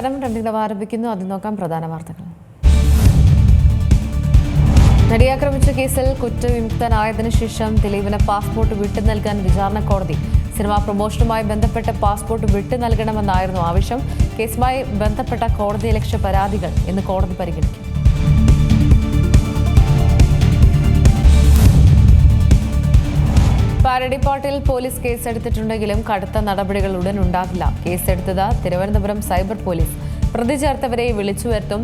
നമസ്കാരം രണ്ടിടം ആരംഭിക്കുന്നു. അത് നോക്കാം പ്രധാന വാർത്തകൾ. നടിയാക്രമിച്ച കേസിൽ കുറ്റവിമുക്തനായതിനു ശേഷം ദിലീപിന് പാസ്പോർട്ട് വിട്ടു നൽകാൻ വിചാരണ കോടതി. സിനിമാ പ്രൊമോഷനുമായി ബന്ധപ്പെട്ട് പാസ്പോർട്ട് വിട്ടു നൽകണമെന്നായിരുന്നു ആവശ്യം. കേസുമായി ബന്ധപ്പെട്ട കോടതി ലക്ഷ്യ പരാതികൾ ഇന്ന് കോടതി പരിഗണിക്കും. പാരഡിപ്പാട്ടിൽ പോലീസ് കേസെടുത്തിട്ടുണ്ടെങ്കിലും കടുത്ത നടപടികൾ ഉടൻ ഉണ്ടാകില്ല. കേസെടുത്തത് തിരുവനന്തപുരം സൈബർ പോലീസ്. പ്രതി ചേർത്തവരെ വിളിച്ചു വരുത്തും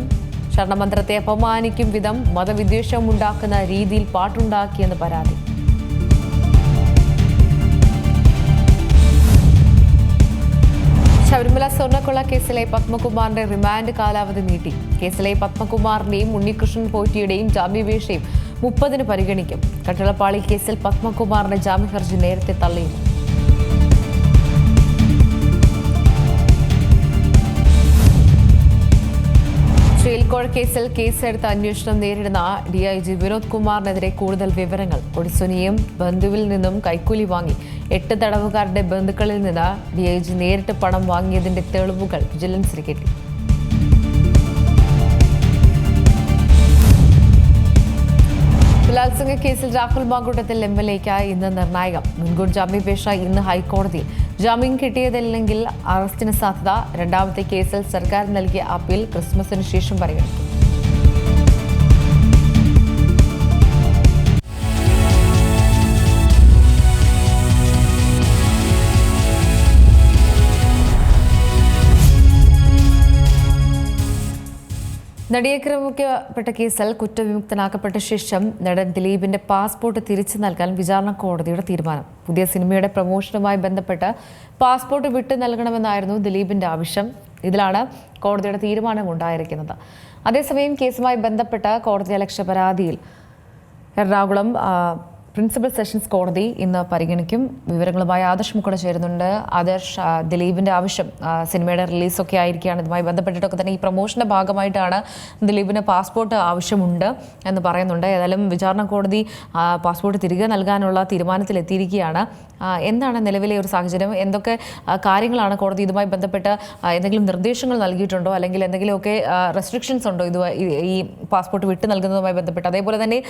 ശരണമന്ത്രത്തെ അപമാനിക്കും വിധം മതവിദ്വേഷം ഉണ്ടാക്കുന്ന രീതിയിൽ പാട്ടുണ്ടാക്കിയെന്ന് പരാതി. ശബരിമല സ്വർണക്കൊള്ള കേസിലെ പത്മകുമാറിന്റെ റിമാൻഡ് കാലാവധി നീട്ടി. കേസിലെ പത്മകുമാറിന്റെയും ഉണ്ണികൃഷ്ണൻ പോറ്റിയുടെയും ജാമ്യാപേക്ഷയും മുപ്പതിന് പരിഗണിക്കും. കട്ടിളപ്പാളി കേസിൽ പത്മകുമാറിന്റെ ജാമ്യ ഹർജി നേരത്തെ തള്ളിയിരുന്നു. ശ്രീൽക്കോഴ കേസിൽ കേസെടുത്ത അന്വേഷണം നേരിടുന്ന ഡി ഐ ജി വിനോദ് കുമാറിനെതിരെ കൂടുതൽ വിവരങ്ങൾ. ഒഡിസുനിയും ബന്ധുവിൽ നിന്നും കൈക്കൂലി വാങ്ങി. എട്ട് തടവുകാരുടെ ബന്ധുക്കളിൽ നിന്ന് ഡി ഐ ജി നേരിട്ട് പണം വാങ്ങിയതിന്റെ തെളിവുകൾ വിജിലൻസിന് കിട്ടി. ബലാത്സംഗ കേസിൽ രാഹുൽ മാങ്കൂട്ടത്തിൽ എം എൽ എക്ക് ഇന്ന് നിർണായകം. മുൻകൂർ ജാമ്യാപേക്ഷ ഇന്ന് ഹൈക്കോടതിയിൽ ജാമ്യം കിട്ടിയതില്ലെങ്കിൽ അറസ്റ്റിന് സാധ്യത. രണ്ടാമത്തെ കേസിൽ സർക്കാർ നൽകിയ അപ്പീൽ ക്രിസ്മസിന് ശേഷം പരിഗണിക്കും നടിയാക്രമിക്കപ്പെട്ട കേസിൽ കുറ്റവിമുക്തനാക്കപ്പെട്ട ശേഷം നടൻ ദിലീപിന്റെ പാസ്പോർട്ട് തിരിച്ചു നൽകാൻ വിചാരണ കോടതിയുടെ തീരുമാനം. പുതിയ സിനിമയുടെ പ്രമോഷനുമായി ബന്ധപ്പെട്ട് പാസ്പോർട്ട് വിട്ടു നൽകണമെന്നായിരുന്നു ദിലീപിന്റെ ആവശ്യം. ഇതിലാണ് കോടതിയുടെ തീരുമാനം ഉണ്ടായിരിക്കുന്നത് അതേസമയം കേസുമായി ബന്ധപ്പെട്ട കോടതി അലക്ഷ്യ പരാതിയിൽ എറണാകുളം പ്രിൻസിപ്പൽ സെഷൻസ് കോടതി ഇന്ന് പരിഗണിക്കും. വിവരങ്ങളുമായി ആദർശ് മുക്കൂടെ ചേരുന്നുണ്ട്. ആദർശ് ദിലീപിന്റെ ആവശ്യം സിനിമയുടെ റിലീസൊക്കെ ആയിരിക്കുകയാണ്. ഇതുമായി ബന്ധപ്പെട്ടിട്ടൊക്കെ തന്നെ ഈ പ്രൊമോഷന്റെ ഭാഗമായിട്ടാണ് ദിലീപിന് പാസ്പോർട്ട് ആവശ്യമുണ്ട് എന്ന് പറയുന്നുണ്ട്. ഏതായാലും വിചാരണ കോടതി പാസ്പോർട്ട് തിരികെ നൽകാനുള്ള തീരുമാനത്തിലെത്തിയിരിക്കുകയാണ്. എന്താണ് നിലവിലെ ഒരു സാഹചര്യം? എന്തൊക്കെ കാര്യങ്ങളാണ് കോടതി ഇതുമായി ബന്ധപ്പെട്ട് എന്തെങ്കിലും നിർദ്ദേശങ്ങൾ നൽകിയിട്ടുണ്ടോ? അല്ലെങ്കിൽ എന്തെങ്കിലുമൊക്കെ റെസ്ട്രിക്ഷൻസ് ഉണ്ടോ? ഇത് ഈ പാസ്പോർട്ട് വിട്ടു നൽകുന്നതുമായി ബന്ധപ്പെട്ട്. അതേപോലെ തന്നെ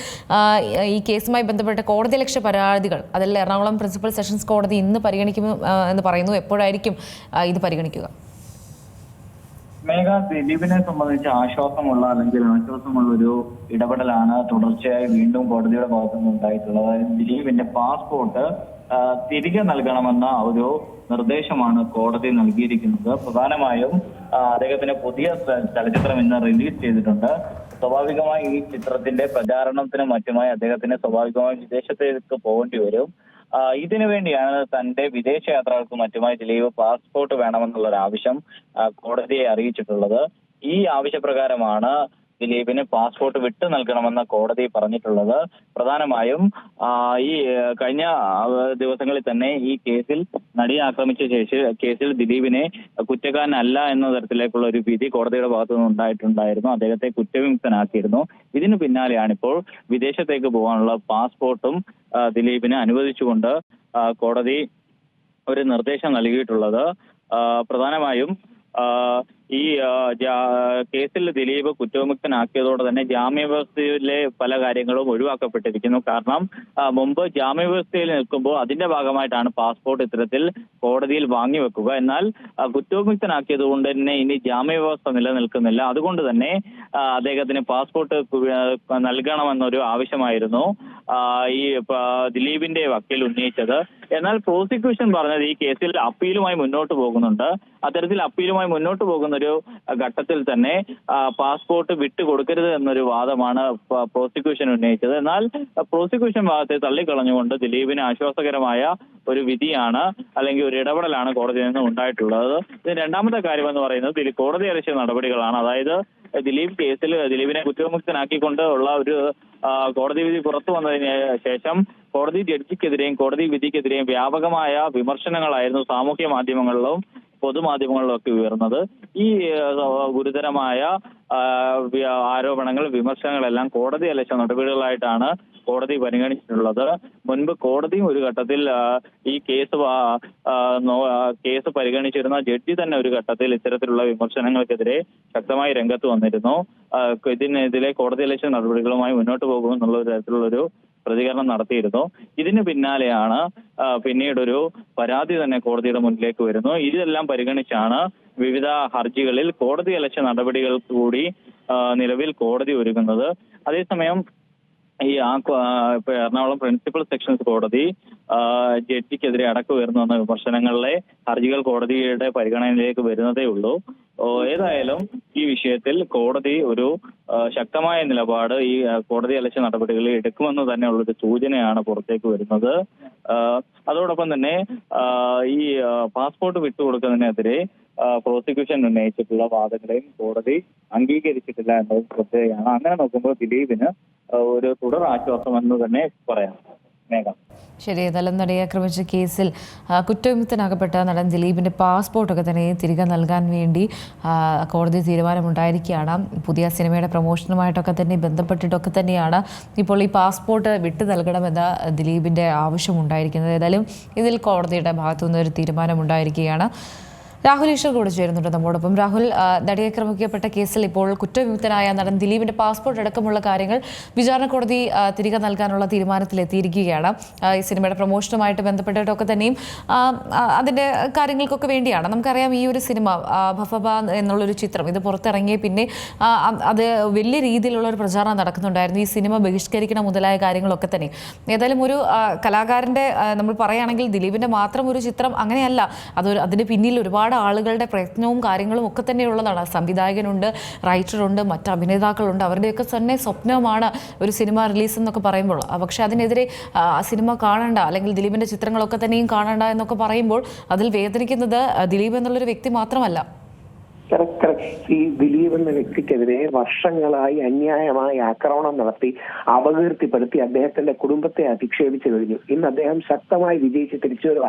ഈ കേസുമായി ബന്ധപ്പെട്ട കോടതി ലക്ഷ്യ പരാതികൾ അതിൽ എറണാകുളം പ്രിൻസിപ്പൽ സെഷൻസ് കോടതി ഇന്ന് പരിഗണിക്കും എന്ന് പറയുന്നു. എപ്പോഴായിരിക്കും ഇത് പരിഗണിക്കുക? മേഘ ദിലീപിനെ സംബന്ധിച്ച് ആശ്വാസമുള്ള അല്ലെങ്കിൽ ആശ്വാസമുള്ള ഒരു ഇടപെടലാണ് തുടർച്ചയായി വീണ്ടും കോടതിയുടെ ഭാഗത്തു നിന്ന് ഉണ്ടായിട്ടുള്ളത് ദിലീപിന്റെ പാസ്പോർട്ട് തിരികെ നൽകണമെന്ന ഒരു നിർദ്ദേശമാണ് കോടതി നൽകിയിരിക്കുന്നത്. പ്രധാനമായും അദ്ദേഹത്തിന് പുതിയ ചലച്ചിത്രം ഇന്ന് റിലീസ് ചെയ്തിട്ടുണ്ട്. സ്വാഭാവികമായി ഈ ചിത്രത്തിന്റെ പ്രചാരണത്തിന് മറ്റുമായി അദ്ദേഹത്തിന് സ്വാഭാവികമായി വിദേശത്തേക്ക് പോകേണ്ടി വരും. ഇതിനു വേണ്ടിയാണ് തന്റെ വിദേശ യാത്രകൾക്ക് മറ്റുമായി ദിലീപ് പാസ്പോർട്ട് വേണമെന്നുള്ള ഒരു ആവശ്യം കോടതിയെ അറിയിച്ചിട്ടുള്ളത്. ഈ ആവശ്യപ്രകാരമാണ് ദിലീപിന് പാസ്പോർട്ട് വിട്ടു നൽകണമെന്ന് കോടതി പറഞ്ഞിട്ടുള്ളത്. പ്രധാനമായും ഈ കഴിഞ്ഞ ദിവസങ്ങളിൽ തന്നെ ഈ കേസിൽ നടിയെ ആക്രമിച്ച ശേഷം കേസിൽ ദിലീപിനെ കുറ്റക്കാരനല്ല എന്ന തരത്തിലേക്കുള്ള ഒരു വിധി കോടതിയുടെ ഭാഗത്തു നിന്ന് ഉണ്ടായിട്ടുണ്ടായിരുന്നു. അദ്ദേഹത്തെ കുറ്റവിമുക്തനാക്കിയിരുന്നു. ഇതിന് പിന്നാലെയാണ് ഇപ്പോൾ വിദേശത്തേക്ക് പോകാനുള്ള പാസ്പോർട്ടും ദിലീപിന് അനുവദിച്ചുകൊണ്ട് കോടതി ഒരു നിർദ്ദേശം നൽകിയിട്ടുള്ളത്. പ്രധാനമായും ഈ കേസിൽ ദിലീപ് കുറ്റവിമുക്തനാക്കിയതോടെ തന്നെ ജാമ്യവ്യവസ്ഥയിലെ പല കാര്യങ്ങളും ഒഴിവാക്കപ്പെട്ടിരിക്കുന്നു. കാരണം മുമ്പ് ജാമ്യവ്യവസ്ഥയിൽ നിൽക്കുമ്പോൾ അതിന്റെ ഭാഗമായിട്ടാണ് പാസ്പോർട്ട് ഇത്തരത്തിൽ കോടതിയിൽ വാങ്ങി വെക്കുക. എന്നാൽ കുറ്റവിമുക്തനാക്കിയത് കൊണ്ട് തന്നെ ഇനി ജാമ്യവ്യവസ്ഥ നിലനിൽക്കുന്നില്ല. അതുകൊണ്ട് തന്നെ അദ്ദേഹത്തിന് പാസ്പോർട്ട് നൽകണമെന്നൊരു ആവശ്യമായിരുന്നു ഈ ദിലീപിന്റെ വക്കീൽ ഉന്നയിച്ചത്. എന്നാൽ പ്രോസിക്യൂഷൻ പറഞ്ഞത് ഈ കേസിൽ അപ്പീലുമായി മുന്നോട്ട് പോകുന്നുണ്ട്. അത്തരത്തിൽ അപ്പീലുമായി മുന്നോട്ട് പോകുന്ന ഒരു ഘട്ടത്തിൽ തന്നെ പാസ്പോർട്ട് വിട്ടുകൊടുക്കരുത് എന്നൊരു വാദമാണ് പ്രോസിക്യൂഷൻ ഉന്നയിച്ചത്. എന്നാൽ പ്രോസിക്യൂഷൻ ഭാഗത്തെ തള്ളിക്കളഞ്ഞുകൊണ്ട് ദിലീപിന് ആശ്വാസകരമായ ഒരു വിധിയാണ് അല്ലെങ്കിൽ ഒരു ഇടപെടലാണ് കോടതിയിൽ നിന്ന് ഉണ്ടായിട്ടുള്ളത്. ഇത് രണ്ടാമത്തെ കാര്യം എന്ന് പറയുന്നത് കോടതി അലക്ഷ്യ നടപടികളാണ്. അതായത് ദിലീപ് കേസിൽ ദിലീപിനെ കുറ്റവിമുക്തനാക്കിക്കൊണ്ട് ഉള്ള ഒരു കോടതി വിധി പുറത്തു വന്നതിന് ശേഷം കോടതി ജഡ്ജിക്കെതിരെയും കോടതി വിധിക്കെതിരെയും വ്യാപകമായ വിമർശനങ്ങളായിരുന്നു സാമൂഹ്യ മാധ്യമങ്ങളിലും പൊതുമാധ്യമങ്ങളിലൊക്കെ ഉയർന്നത്. ഈ ഗുരുതരമായ ആരോപണങ്ങൾ വിമർശനങ്ങളെല്ലാം കോടതി അലക്ഷ്യ നടപടികളായിട്ടാണ് കോടതി പരിഗണിച്ചിട്ടുള്ളത്. മുൻപ് കോടതിയും ഒരു ഘട്ടത്തിൽ ഈ കേസ് കേസ് പരിഗണിച്ചിരുന്ന ജഡ്ജി തന്നെ ഒരു ഘട്ടത്തിൽ ഇത്തരത്തിലുള്ള വിമർശനങ്ങൾക്കെതിരെ ശക്തമായി രംഗത്ത് വന്നിരുന്നു. ഇതിനെതിരെ കോടതി അലക്ഷ്യ നടപടികളുമായി മുന്നോട്ട് പോകുമെന്നുള്ള ഒരു തരത്തിലുള്ളൊരു പ്രതികരണം നടത്തിയിരുന്നു. ഇതിന് പിന്നാലെയാണ് പിന്നീട് പിന്നീടൊരു പരാതി തന്നെ കോടതിയുടെ മുന്നിലേക്ക് വരുന്നു. ഇതെല്ലാം പരിഗണിച്ചാണ് വിവിധ ഹർജികളിൽ കോടതി അലക്ഷ്യ നടപടികൾ കൂടി നിലവിൽ കോടതി ഒരുങ്ങുന്നത് അതേസമയം ഈ ആ എറണാകുളം പ്രിൻസിപ്പൽ സെക്ഷൻസ് കോടതി ജഡ്ജിക്കെതിരെ അടക്കം ഉയർന്നു വന്ന വിമർശനങ്ങളിലെ ഹർജികൾ കോടതിയുടെ പരിഗണനയിലേക്ക് വരുന്നതേ ഉള്ളൂ. ഏതായാലും ഈ വിഷയത്തിൽ കോടതി ഒരു ശക്തമായ നിലപാട് ഈ കോടതി അലക്ഷ്യ നടപടികളിൽ എടുക്കുമെന്ന് തന്നെ ഉള്ളൊരു സൂചനയാണ് പുറത്തേക്ക് വരുന്നത്. അതോടൊപ്പം തന്നെ ഈ പാസ്പോർട്ട് വിട്ടുകൊടുക്കുന്നതിനെതിരെ പ്രോസിക്യൂഷൻ ഉന്നയിച്ചിട്ടുള്ള വാദങ്ങളെയും കോടതി അംഗീകരിച്ചിട്ടില്ല എന്നത് ശ്രദ്ധേയമാണ്. അങ്ങനെ നോക്കുമ്പോൾ ദിലീപിന് ഒരു തുടർ ആശ്വാസം എന്ന് തന്നെ പറയാം. മേഘം. ശരി ഏതായാലും നടിയെ ആക്രമിച്ച കേസിൽ കുറ്റവിമുക്തനാകപ്പെട്ട നടൻ ദിലീപിന്റെ പാസ്പോർട്ടൊക്കെ തന്നെ തിരികെ നൽകാൻ വേണ്ടി കോടതി തീരുമാനമുണ്ടായിരിക്കുകയാണ്. പുതിയ സിനിമയുടെ പ്രൊമോഷനുമായിട്ടൊക്കെ തന്നെ ബന്ധപ്പെട്ടിട്ടൊക്കെ തന്നെയാണ് ഇപ്പോൾ ഈ പാസ്പോർട്ട് വിട്ടു നൽകണമെന്ന ദിലീപിന്റെ ആവശ്യമുണ്ടായിരിക്കുന്നത്. ഏതായാലും ഇതിൽ കോടതിയുടെ ഭാഗത്തുനിന്ന് ഒരു തീരുമാനമുണ്ടായിരിക്കുകയാണ്. രാഹുൽ ഈശ്വർ കൂടെ ചേരുന്നുണ്ട് നമ്മോടൊപ്പം. രാഹുൽ നടിയാക്രമിക്കപ്പെട്ട കേസിൽ ഇപ്പോൾ കുറ്റവിമുക്തനായ നടൻ ദിലീപിന്റെ പാസ്പോർട്ട് അടക്കമുള്ള കാര്യങ്ങൾ വിചാരണ കോടതി തിരികെ നൽകാനുള്ള തീരുമാനത്തിലെത്തിയിരിക്കുകയാണ്. ഈ സിനിമയുടെ പ്രൊമോഷനുമായിട്ട് ബന്ധപ്പെട്ടിട്ടൊക്കെ തന്നെയും അതിന്റെ കാര്യങ്ങൾക്കൊക്കെ വേണ്ടിയാണ്. നമുക്കറിയാം ഈ ഒരു സിനിമ ഭഫബ എന്നുള്ളൊരു ചിത്രം ഇത് പുറത്തിറങ്ങിയ പിന്നെ അത് വലിയ രീതിയിലുള്ള ഒരു പ്രചാരണം നടക്കുന്നുണ്ടായിരുന്നു. ഈ സിനിമ ബഹിഷ്കരിക്കണം മുതലായ കാര്യങ്ങളൊക്കെ തന്നെ. ഏതായാലും ഒരു കലാകാരന്റെ നമ്മൾ പറയുകയാണെങ്കിൽ ദിലീപിന്റെ മാത്രം ഒരു ചിത്രം അങ്ങനെയല്ല. അതൊരു അതിന് പിന്നിൽ ഒരുപാട് ആളുകളുടെ പ്രയത്നവും കാര്യങ്ങളും ഒക്കെ തന്നെയുള്ളതാണ്. സംവിധായകനുണ്ട് റൈറ്ററുണ്ട് മറ്റ് അഭിനേതാക്കളുണ്ട്. അവരുടെയൊക്കെ തന്നെ സ്വപ്നമാണ് ഒരു സിനിമ റിലീസ് എന്നൊക്കെ പറയുമ്പോൾ. പക്ഷേ അതിനെതിരെ സിനിമ കാണണ്ട അല്ലെങ്കിൽ ദിലീപിന്റെ ചിത്രങ്ങളൊക്കെ തന്നെയും കാണണ്ട എന്നൊക്കെ പറയുമ്പോൾ അതിൽ വേദനിക്കുന്നത് ദിലീപ് എന്നുള്ളൊരു വ്യക്തി മാത്രമല്ല. കറക്റ്റ് ഈ ദിലീപ് എന്ന വ്യക്തിക്കെതിരെ വർഷങ്ങളായി അന്യായമായി ആക്രമണം നടത്തി അപകീർത്തിപ്പെടുത്തി അദ്ദേഹത്തിന്റെ കുടുംബത്തെ അധിക്ഷേപിച്ചു കഴിഞ്ഞു ഇന്ന് അദ്ദേഹം ശക്തമായി വിജയിച്ച് തിരിച്ചു വരിക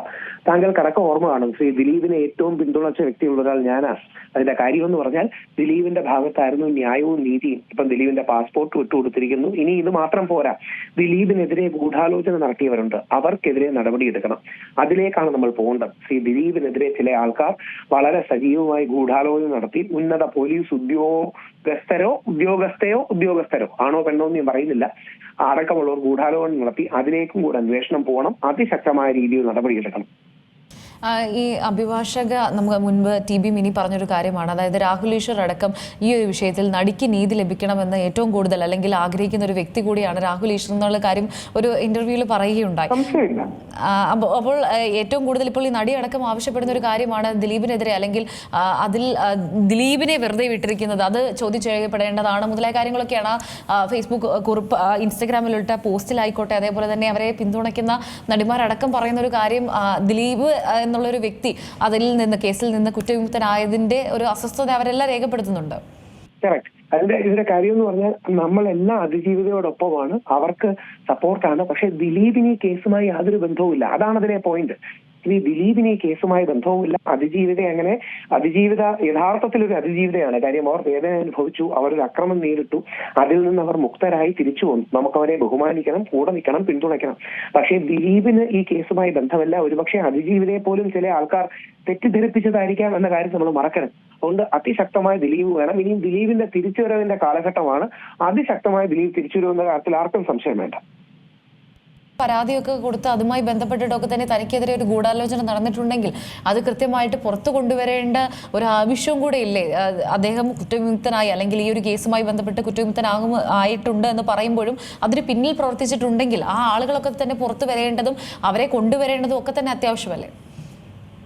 താങ്കൾക്കടക്കം ഓർമ്മ കാണും. ശ്രീ ദിലീപിനെ ഏറ്റവും പിന്തുണച്ച വ്യക്തിയുള്ള ഒരാൾ ഞാനാണ്. അതിന്റെ കാര്യം എന്ന് പറഞ്ഞാൽ ദിലീപിന്റെ ഭാഗത്തായിരുന്നു ന്യായവും നീതിയും. ഇപ്പം ദിലീപിന്റെ പാസ്പോർട്ട് വിട്ടുകൊടുത്തിരിക്കുന്നു. ഇനി ഇത് മാത്രം പോരാ. ദിലീപിനെതിരെ ഗൂഢാലോചന നടത്തിയവരുണ്ട്. അവർക്കെതിരെ നടപടിയെടുക്കണം. അതിലേക്കാണ് നമ്മൾ പോകേണ്ടത്. ശ്രീ ദിലീപിനെതിരെ ചില ആൾക്കാർ വളരെ സജീവമായി ഗൂഢാലോചന നടത്തി ഉന്നത പോലീസ് ഉദ്യോഗസ്ഥരോ ഉദ്യോഗസ്ഥയോ ഉദ്യോഗസ്ഥരോ ആണോ പെണ്ണോ എന്ന് ഞാൻ പറയുന്നില്ല. അടക്കമുള്ളവർ ഗൂഢാലോചന നടത്തി അതിലേക്കും കൂടെ അന്വേഷണം പോകണം. അതിശക്തമായ രീതിയിൽ നടപടിയെടുക്കണം. ഈ അഭിഭാഷക നമുക്ക് മുൻപ് ടി ബി മിനി പറഞ്ഞൊരു കാര്യമാണ്. അതായത് രാഹുൽ ഈശ്വർ അടക്കം ഈ ഒരു വിഷയത്തിൽ നടിക്ക് നീതി ലഭിക്കണമെന്ന് ഏറ്റവും കൂടുതൽ അല്ലെങ്കിൽ ആഗ്രഹിക്കുന്ന ഒരു വ്യക്തി കൂടിയാണ് രാഹുൽ ഈശ്വർ എന്നുള്ള കാര്യം ഒരു ഇന്റർവ്യൂവിൽ പറയുകയുണ്ടായി. അപ്പോൾ ഏറ്റവും കൂടുതൽ ഇപ്പോൾ ഈ നടി അടക്കം ആവശ്യപ്പെടുന്ന ഒരു കാര്യമാണ് ദിലീപിനെതിരെ അല്ലെങ്കിൽ അതിൽ ദിലീപിനെ വെറുതെ വിട്ടിരിക്കുന്നത്. അത് ചോദ്യം ചെയ്യപ്പെടേണ്ടതാണ് മുതലായ കാര്യങ്ങളൊക്കെയാണ് ഫേസ്ബുക്ക് കുറിപ്പ് ആ, ഇൻസ്റ്റഗ്രാമിലിട്ട പോസ്റ്റിലായിക്കോട്ടെ. അതേപോലെ തന്നെ അവരെ പിന്തുണയ്ക്കുന്ന നടിമാരടക്കം പറയുന്ന ഒരു കാര്യം ദിലീപ് എന്നുള്ളൊരു വ്യക്തി അതിൽ നിന്ന് കേസിൽ നിന്ന് കുറ്റവിമുക്തനായതിന്റെ ഒരു അസ്വസ്ഥത അവരെല്ലാം രേഖപ്പെടുത്തുന്നുണ്ട്. അതിന്റെ ഇതിന്റെ കാര്യം എന്ന് പറഞ്ഞാൽ നമ്മളെല്ലാം അതിജീവിതയോടൊപ്പമാണ്. അവർക്ക് സപ്പോർട്ടാണ് പക്ഷെ ദിലീപിന് ഈ കേസുമായി യാതൊരു ബന്ധവുമില്ല. അതാണ് അതിലെ പോയിന്റ് ഇനി ദിലീപിന് ഈ കേസുമായി ബന്ധവുമില്ല. അതിജീവിത അങ്ങനെ അതിജീവിത യഥാർത്ഥത്തിൽ ഒരു അതിജീവിതയാണ്. കാര്യം അവർ വേദന അനുഭവിച്ചു. അവർ ഒരു അക്രമം നേരിട്ടു. അതിൽ നിന്ന് അവർ മുക്തരായി തിരിച്ചു വന്നു. നമുക്ക് അവരെ ബഹുമാനിക്കണം കൂടെ നിൽക്കണം പിന്തുണയ്ക്കണം. പക്ഷേ ദിലീപിന് ഈ കേസുമായി ബന്ധമല്ല. ഒരുപക്ഷെ അതിജീവിതയെ പോലും ചില ആൾക്കാർ തെറ്റിദ്ധരിപ്പിച്ചതായിരിക്കാം എന്ന കാര്യം നമ്മൾ മറക്കണം. അതുകൊണ്ട് അതിശക്തമായ ദിലീപ് വേണം. ഇനിയും ദിലീപിന്റെ തിരിച്ചുവരവിന്റെ കാലഘട്ടമാണ്. അതിശക്തമായ ദിലീപ് തിരിച്ചുവരുമെന്ന കാര്യത്തിൽ ആർക്കും സംശയം വേണ്ട. പരാതിയൊക്കെ കൊടുത്ത് അതുമായി ബന്ധപ്പെട്ടിട്ടൊക്കെ തന്നെ തനിക്കെതിരെ ഒരു ഗൂഢാലോചന നടന്നിട്ടുണ്ടെങ്കിൽ അത് കൃത്യമായിട്ട് പുറത്തു കൊണ്ടുവരേണ്ട ഒരു ആവശ്യവും കൂടെ ഇല്ലേ? അദ്ദേഹം കുറ്റവിമുക്തനായി അല്ലെങ്കിൽ ഈ ഒരു കേസുമായി ബന്ധപ്പെട്ട് കുറ്റവിമുക്തനാകും ആയിട്ടുണ്ട് എന്ന് പറയുമ്പോഴും അതിന് പിന്നിൽ പ്രവർത്തിച്ചിട്ടുണ്ടെങ്കിൽ ആ ആളുകളൊക്കെ തന്നെ പുറത്തു വരേണ്ടതും അവരെ കൊണ്ടുവരേണ്ടതും ഒക്കെ തന്നെ അത്യാവശ്യമല്ലേ?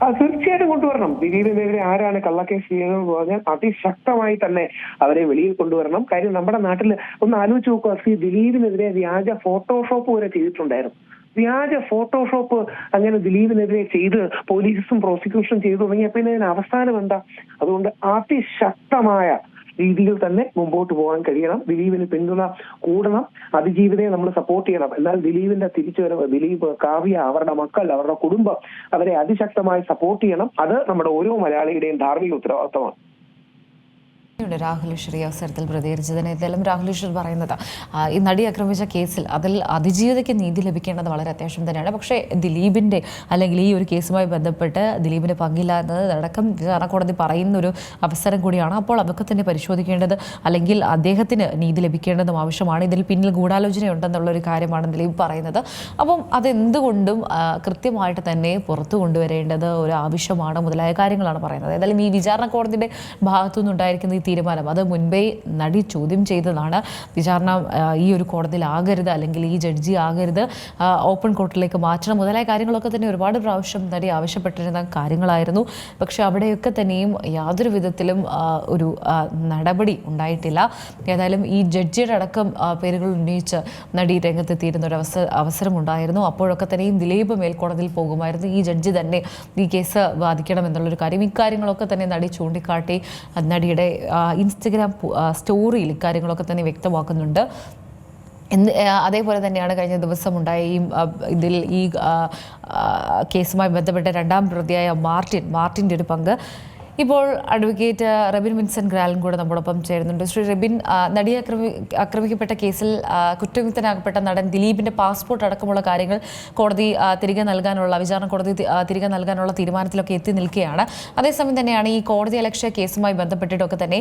ആ തീർച്ചയായിട്ടും കൊണ്ടുവരണം. ദിലീപിനെതിരെ ആരാണ് കള്ളക്കേസ് ചെയ്യുന്നതെന്ന് പറഞ്ഞാൽ അതിശക്തമായി തന്നെ അവരെ വെളിയിൽ കൊണ്ടുവരണം. കാര്യം നമ്മുടെ നാട്ടിൽ ഒന്ന് ആലോചിച്ച് നോക്കുക ശ്രീ ദിലീപിനെതിരെ വ്യാജ ഫോട്ടോഷോപ്പ് വരെ ചെയ്തിട്ടുണ്ടായിരുന്നു. വ്യാജ ഫോട്ടോഷോപ്പ് അങ്ങനെ ദിലീപിനെതിരെ ചെയ്ത് പോലീസും പ്രോസിക്യൂഷനും ചെയ്തു തുടങ്ങിയപ്പോൾ അവസാനം എന്താ? അതുകൊണ്ട് അതിശക്തമായ രീതിയിൽ തന്നെ മുമ്പോട്ട് പോകാൻ കഴിയണം. ദിലീപിന് പിന്തുണ കൂടണം. അതിജീവിതയെ നമ്മൾ സപ്പോർട്ട് ചെയ്യണം. എന്നാൽ ദിലീപിന്റെ തിരിച്ചുവരവ് ദിലീപ് കാവ്യ അവരുടെ മക്കൾ അവരുടെ കുടുംബം അവരെ അതിശക്തമായി സപ്പോർട്ട് ചെയ്യണം. അത് നമ്മുടെ ഓരോ മലയാളിയുടെയും ധാർമ്മിക ഉത്തരവാദിത്തമാണ്. രാഹുൽ ഈശ്വർ അവസരത്തിൽ പ്രതികരിച്ചതിന് ഇതെല്ലാം രാഹുൽ ഈശ്വർ പറയുന്നത്. ഈ നടി ആക്രമിച്ച കേസിൽ അതിൽ അതിജീവിതയ്ക്ക് നീതി ലഭിക്കേണ്ടത് വളരെ അത്യാവശ്യം തന്നെയാണ്. പക്ഷേ ദിലീപിന്റെ അല്ലെങ്കിൽ ഈ ഒരു കേസുമായി ബന്ധപ്പെട്ട് ദിലീപിന് പങ്കില്ല എന്നത് അടക്കം കോടതി പറയുന്ന ഒരു അവസരം കൂടിയാണ് അപ്പോൾ അതൊക്കെ തന്നെ പരിശോധിക്കേണ്ടത് അല്ലെങ്കിൽ അദ്ദേഹത്തിന് നീതി ലഭിക്കേണ്ടതും ആവശ്യമാണ്. ഇതിൽ പിന്നിൽ ഗൂഢാലോചനയുണ്ടെന്നുള്ള ഒരു കാര്യമാണ് ദിലീപ് പറയുന്നത്. അപ്പം അതെന്തുകൊണ്ടും കൃത്യമായിട്ട് തന്നെ പുറത്തു കൊണ്ടുവരേണ്ടത് ഒരു ആവശ്യമാണ് മുതലായ കാര്യങ്ങളാണ് പറയുന്നത്. ഏതായാലും ഈ വിചാരണ കോടതിയുടെ ഭാഗത്തുനിന്നുണ്ടായിരിക്കുന്ന ഈ തീരുമാനം. അത് മുൻപേ നടി ചോദ്യം ചെയ്തതാണ്. വിചാരണ ഈ ഒരു കോടതിയിലാകരുത് അല്ലെങ്കിൽ ഈ ജഡ്ജി ആകരുത് ഓപ്പൺ കോർട്ടിലേക്ക് മാറ്റണം മുതലായ കാര്യങ്ങളൊക്കെ തന്നെ ഒരുപാട് പ്രാവശ്യം നടി ആവശ്യപ്പെട്ടിരുന്ന കാര്യങ്ങളായിരുന്നു. പക്ഷേ അവിടെയൊക്കെ തന്നെയും യാതൊരു വിധത്തിലും ഒരു നടപടി ഉണ്ടായിട്ടില്ല. ഏതായാലും ഈ ജഡ്ജിയുടെ അടക്കം പേരുകൾ ഉന്നയിച്ച് നടി രംഗത്തെത്തിയിരുന്ന ഒരു അവസര അവസരമുണ്ടായിരുന്നു. അപ്പോഴൊക്കെ തന്നെയും ദിലീപ് മേൽക്കോടതിയിൽ പോകുമായിരുന്നു. ഈ ജഡ്ജി തന്നെ ഈ കേസ് ബാധിക്കണം എന്നുള്ളൊരു കാര്യം. ഇക്കാര്യങ്ങളൊക്കെ തന്നെ നടി ചൂണ്ടിക്കാട്ടി നടിയുടെ ഇൻസ്റ്റഗ്രാം സ്റ്റോറിയിൽ കാര്യങ്ങളൊക്കെ തന്നെ വ്യക്തമാക്കുന്നുണ്ട്. എന്ന് അതേപോലെ തന്നെയാണ് കഴിഞ്ഞ ദിവസം ഉണ്ടായ ഈ ഇതിൽ ഈ കേസുമായി ബന്ധപ്പെട്ട രണ്ടാം പ്രതിയായ മാർട്ടിൻ മാർട്ടിന്റെ ഒരു പങ്ക്. ഇപ്പോൾ അഡ്വക്കേറ്റ് റബിൻ വിൻസെന്റ് ഗ്രാലും കൂടെ നമ്മോടൊപ്പം ചേരുന്നുണ്ട്. ശ്രീ റബിൻ നടിയെ ആക്രമി ആക്രമിക്കപ്പെട്ട കേസിൽ കുറ്റവിമുക്തനാകപ്പെട്ട നടൻ ദിലീപിന്റെ പാസ്പോർട്ട് അടക്കമുള്ള കാര്യങ്ങൾ കോടതി തിരികെ നൽകാനുള്ള വിചാരണ കോടതി തിരികെ നൽകാനുള്ള തീരുമാനത്തിലൊക്കെ എത്തി നിൽക്കുകയാണ്. അതേസമയം തന്നെയാണ് ഈ കോടതി അലക്ഷ്യ കേസുമായി ബന്ധപ്പെട്ടിട്ടൊക്കെ തന്നെ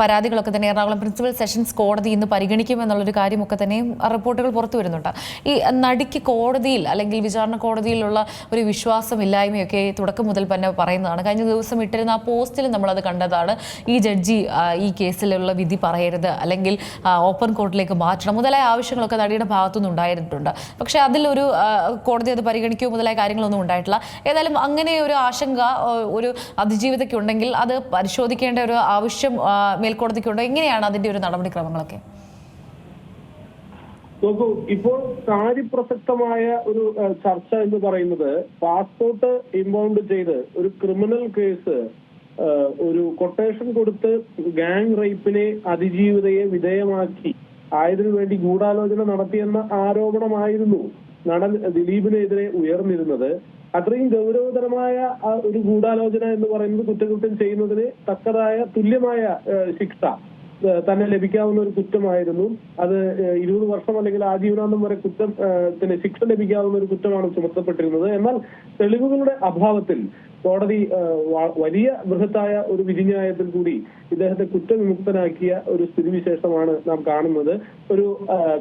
പരാതികളൊക്കെ തന്നെ എറണാകുളം പ്രിൻസിപ്പൽ സെഷൻസ് കോടതി ഇന്ന് പരിഗണിക്കുമെന്നുള്ളൊരു കാര്യമൊക്കെ തന്നെ റിപ്പോർട്ടുകൾ പുറത്തു വരുന്നുണ്ട്. ഈ നടിക്ക് കോടതിയിൽ അല്ലെങ്കിൽ വിചാരണ കോടതിയിലുള്ള ഒരു വിശ്വാസമില്ലായ്മയൊക്കെ തുടക്കം മുതൽ തന്നെ പറയുന്നതാണ്. കഴിഞ്ഞ ദിവസം ഇട്ടിരുന്ന ആ പോസ്റ്റിൽ നമ്മളത് കണ്ടതാണ്. ഈ ജഡ്ജി ഈ കേസിലുള്ള വിധി പറയരുത് അല്ലെങ്കിൽ ഓപ്പൺ കോർട്ടിലേക്ക് മാറ്റണം മുതലായ ആവശ്യങ്ങളൊക്കെ നടിയുടെ ഭാഗത്തുനിന്ന് ഉണ്ടായിട്ടുണ്ട്. പക്ഷേ അതിലൊരു കോടതി അത് പരിഗണിക്കുകയോ മുതലായ കാര്യങ്ങളൊന്നും ഉണ്ടായിട്ടില്ല. ഏതായാലും അങ്ങനെ ഒരു ആശങ്ക ഒരു അതിജീവിതയ്ക്ക് ഉണ്ടെങ്കിൽ അത് പരിശോധിക്കേണ്ട ഒരു ആവശ്യം മേൽക്കോടതിക്കുണ്ടോ. എങ്ങനെയാണ് അതിന്റെ ഒരു നടപടിക്രമങ്ങളൊക്കെ. നോക്കൂ ഇപ്പോൾ കാര്യപ്രസക്തമായ ഒരു ചർച്ച എന്ന് പറയുന്നത് പാസ്പോർട്ട് ഇമ്പൗണ്ട് ചെയ്ത് ഒരു ക്രിമിനൽ കേസ് ഒരു കൊട്ടേഷൻ കൊടുത്ത് ഗാങ് റേപ്പിനെ അതിജീവിതയെ വിധേയമാക്കി ആയതിനു വേണ്ടി ഗൂഢാലോചന നടത്തിയെന്ന ആരോപണമായിരുന്നു നടൻ ദിലീപിനെതിരെ ഉയർന്നിരുന്നത്. അത്രയും ഗൗരവതരമായ ഒരു ഗൂഢാലോചന എന്ന് പറയുന്നത് കുറ്റകൃത്യം ചെയ്യുന്നതിന് തക്കതായ തുല്യമായ ശിക്ഷ. തന്നെ ലഭിക്കാവുന്ന ഒരു കുറ്റമായിരുന്നു. അത് ഇരുപത് വർഷം അല്ലെങ്കിൽ ആജീവനാന്തം വരെ കുറ്റം പിന്നെ ശിക്ഷ ലഭിക്കാവുന്ന ഒരു കുറ്റമാണ് ചുമത്തപ്പെട്ടിരുന്നത്. എന്നാൽ തെളിവുകളുടെ അഭാവത്തിൽ കോടതി വലിയ ബൃഹത്തായ ഒരു വിധിന്യായത്തിൽ കൂടി ഇദ്ദേഹത്തെ കുറ്റവിമുക്തനാക്കിയ ഒരു സ്ഥിതിവിശേഷമാണ് നാം കാണുന്നത്. ഒരു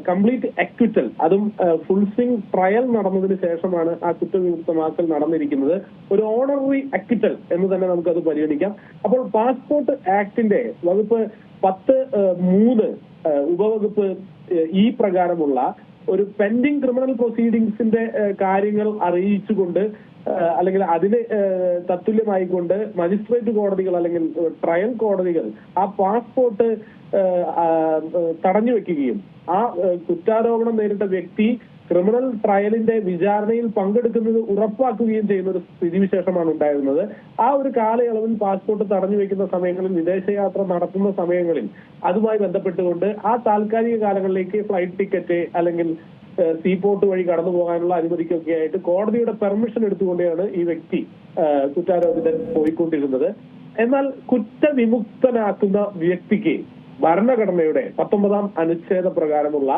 കംപ്ലീറ്റ് അക്വിറ്റൽ അതും ഫുൾ സ്വിംഗ് ട്രയൽ നടന്നതിന് ശേഷമാണ് ആ കുറ്റവിമുക്തമാക്കൽ നടന്നിരിക്കുന്നത്. ഒരു ഓണററി അക്വിറ്റൽ എന്ന് തന്നെ നമുക്കത് പരിഗണിക്കാം. അപ്പോൾ പാസ്പോർട്ട് ആക്ടിന്റെ വകുപ്പ് പത്ത് മൂന്ന് ഉപവകുപ്പ് ഈ പ്രകാരമുള്ള ഒരു പെൻഡിങ് ക്രിമിനൽ പ്രൊസീഡിങ്സിന്റെ കാര്യങ്ങൾ അറിയിച്ചുകൊണ്ട് അല്ലെങ്കിൽ അതിന് തത്തുല്യമായിക്കൊണ്ട് മജിസ്ട്രേറ്റ് കോടതികൾ അല്ലെങ്കിൽ ട്രയൽ കോടതികൾ ആ പാസ്പോർട്ട് തടഞ്ഞു വെക്കുകയും ആ കുറ്റാരോപണം നേരിട്ട വ്യക്തി ക്രിമിനൽ ട്രയലിന്റെ വിചാരണയിൽ പങ്കെടുക്കുന്നത് ഉറപ്പാക്കുകയും ചെയ്യുന്ന ഒരു സ്ഥിതിവിശേഷമാണ് ഉണ്ടായിരുന്നത്. ആ ഒരു കാലയളവിൽ പാസ്പോർട്ട് തടഞ്ഞു വെക്കുന്ന സമയങ്ങളിൽ വിദേശയാത്ര നടത്തുന്ന സമയങ്ങളിൽ അതുമായി ബന്ധപ്പെട്ടുകൊണ്ട് ആ താൽക്കാലിക കാലങ്ങളിലേക്ക് ഫ്ലൈറ്റ് ടിക്കറ്റ് അല്ലെങ്കിൽ സീപോർട്ട് വഴി കടന്നു പോകാനുള്ള അനുമതിക്കൊക്കെ ആയിട്ട് കോടതിയുടെ പെർമിഷൻ എടുത്തുകൊണ്ടാണ് ഈ വ്യക്തി കുറ്റാരോപിതൻ പോയിക്കൊണ്ടിരുന്നത്. എന്നാൽ കുറ്റവിമുക്തനാക്കുന്ന വ്യക്തിക്ക് ഭരണഘടനയുടെ പത്തൊമ്പതാം അനുച്ഛേദ പ്രകാരമുള്ള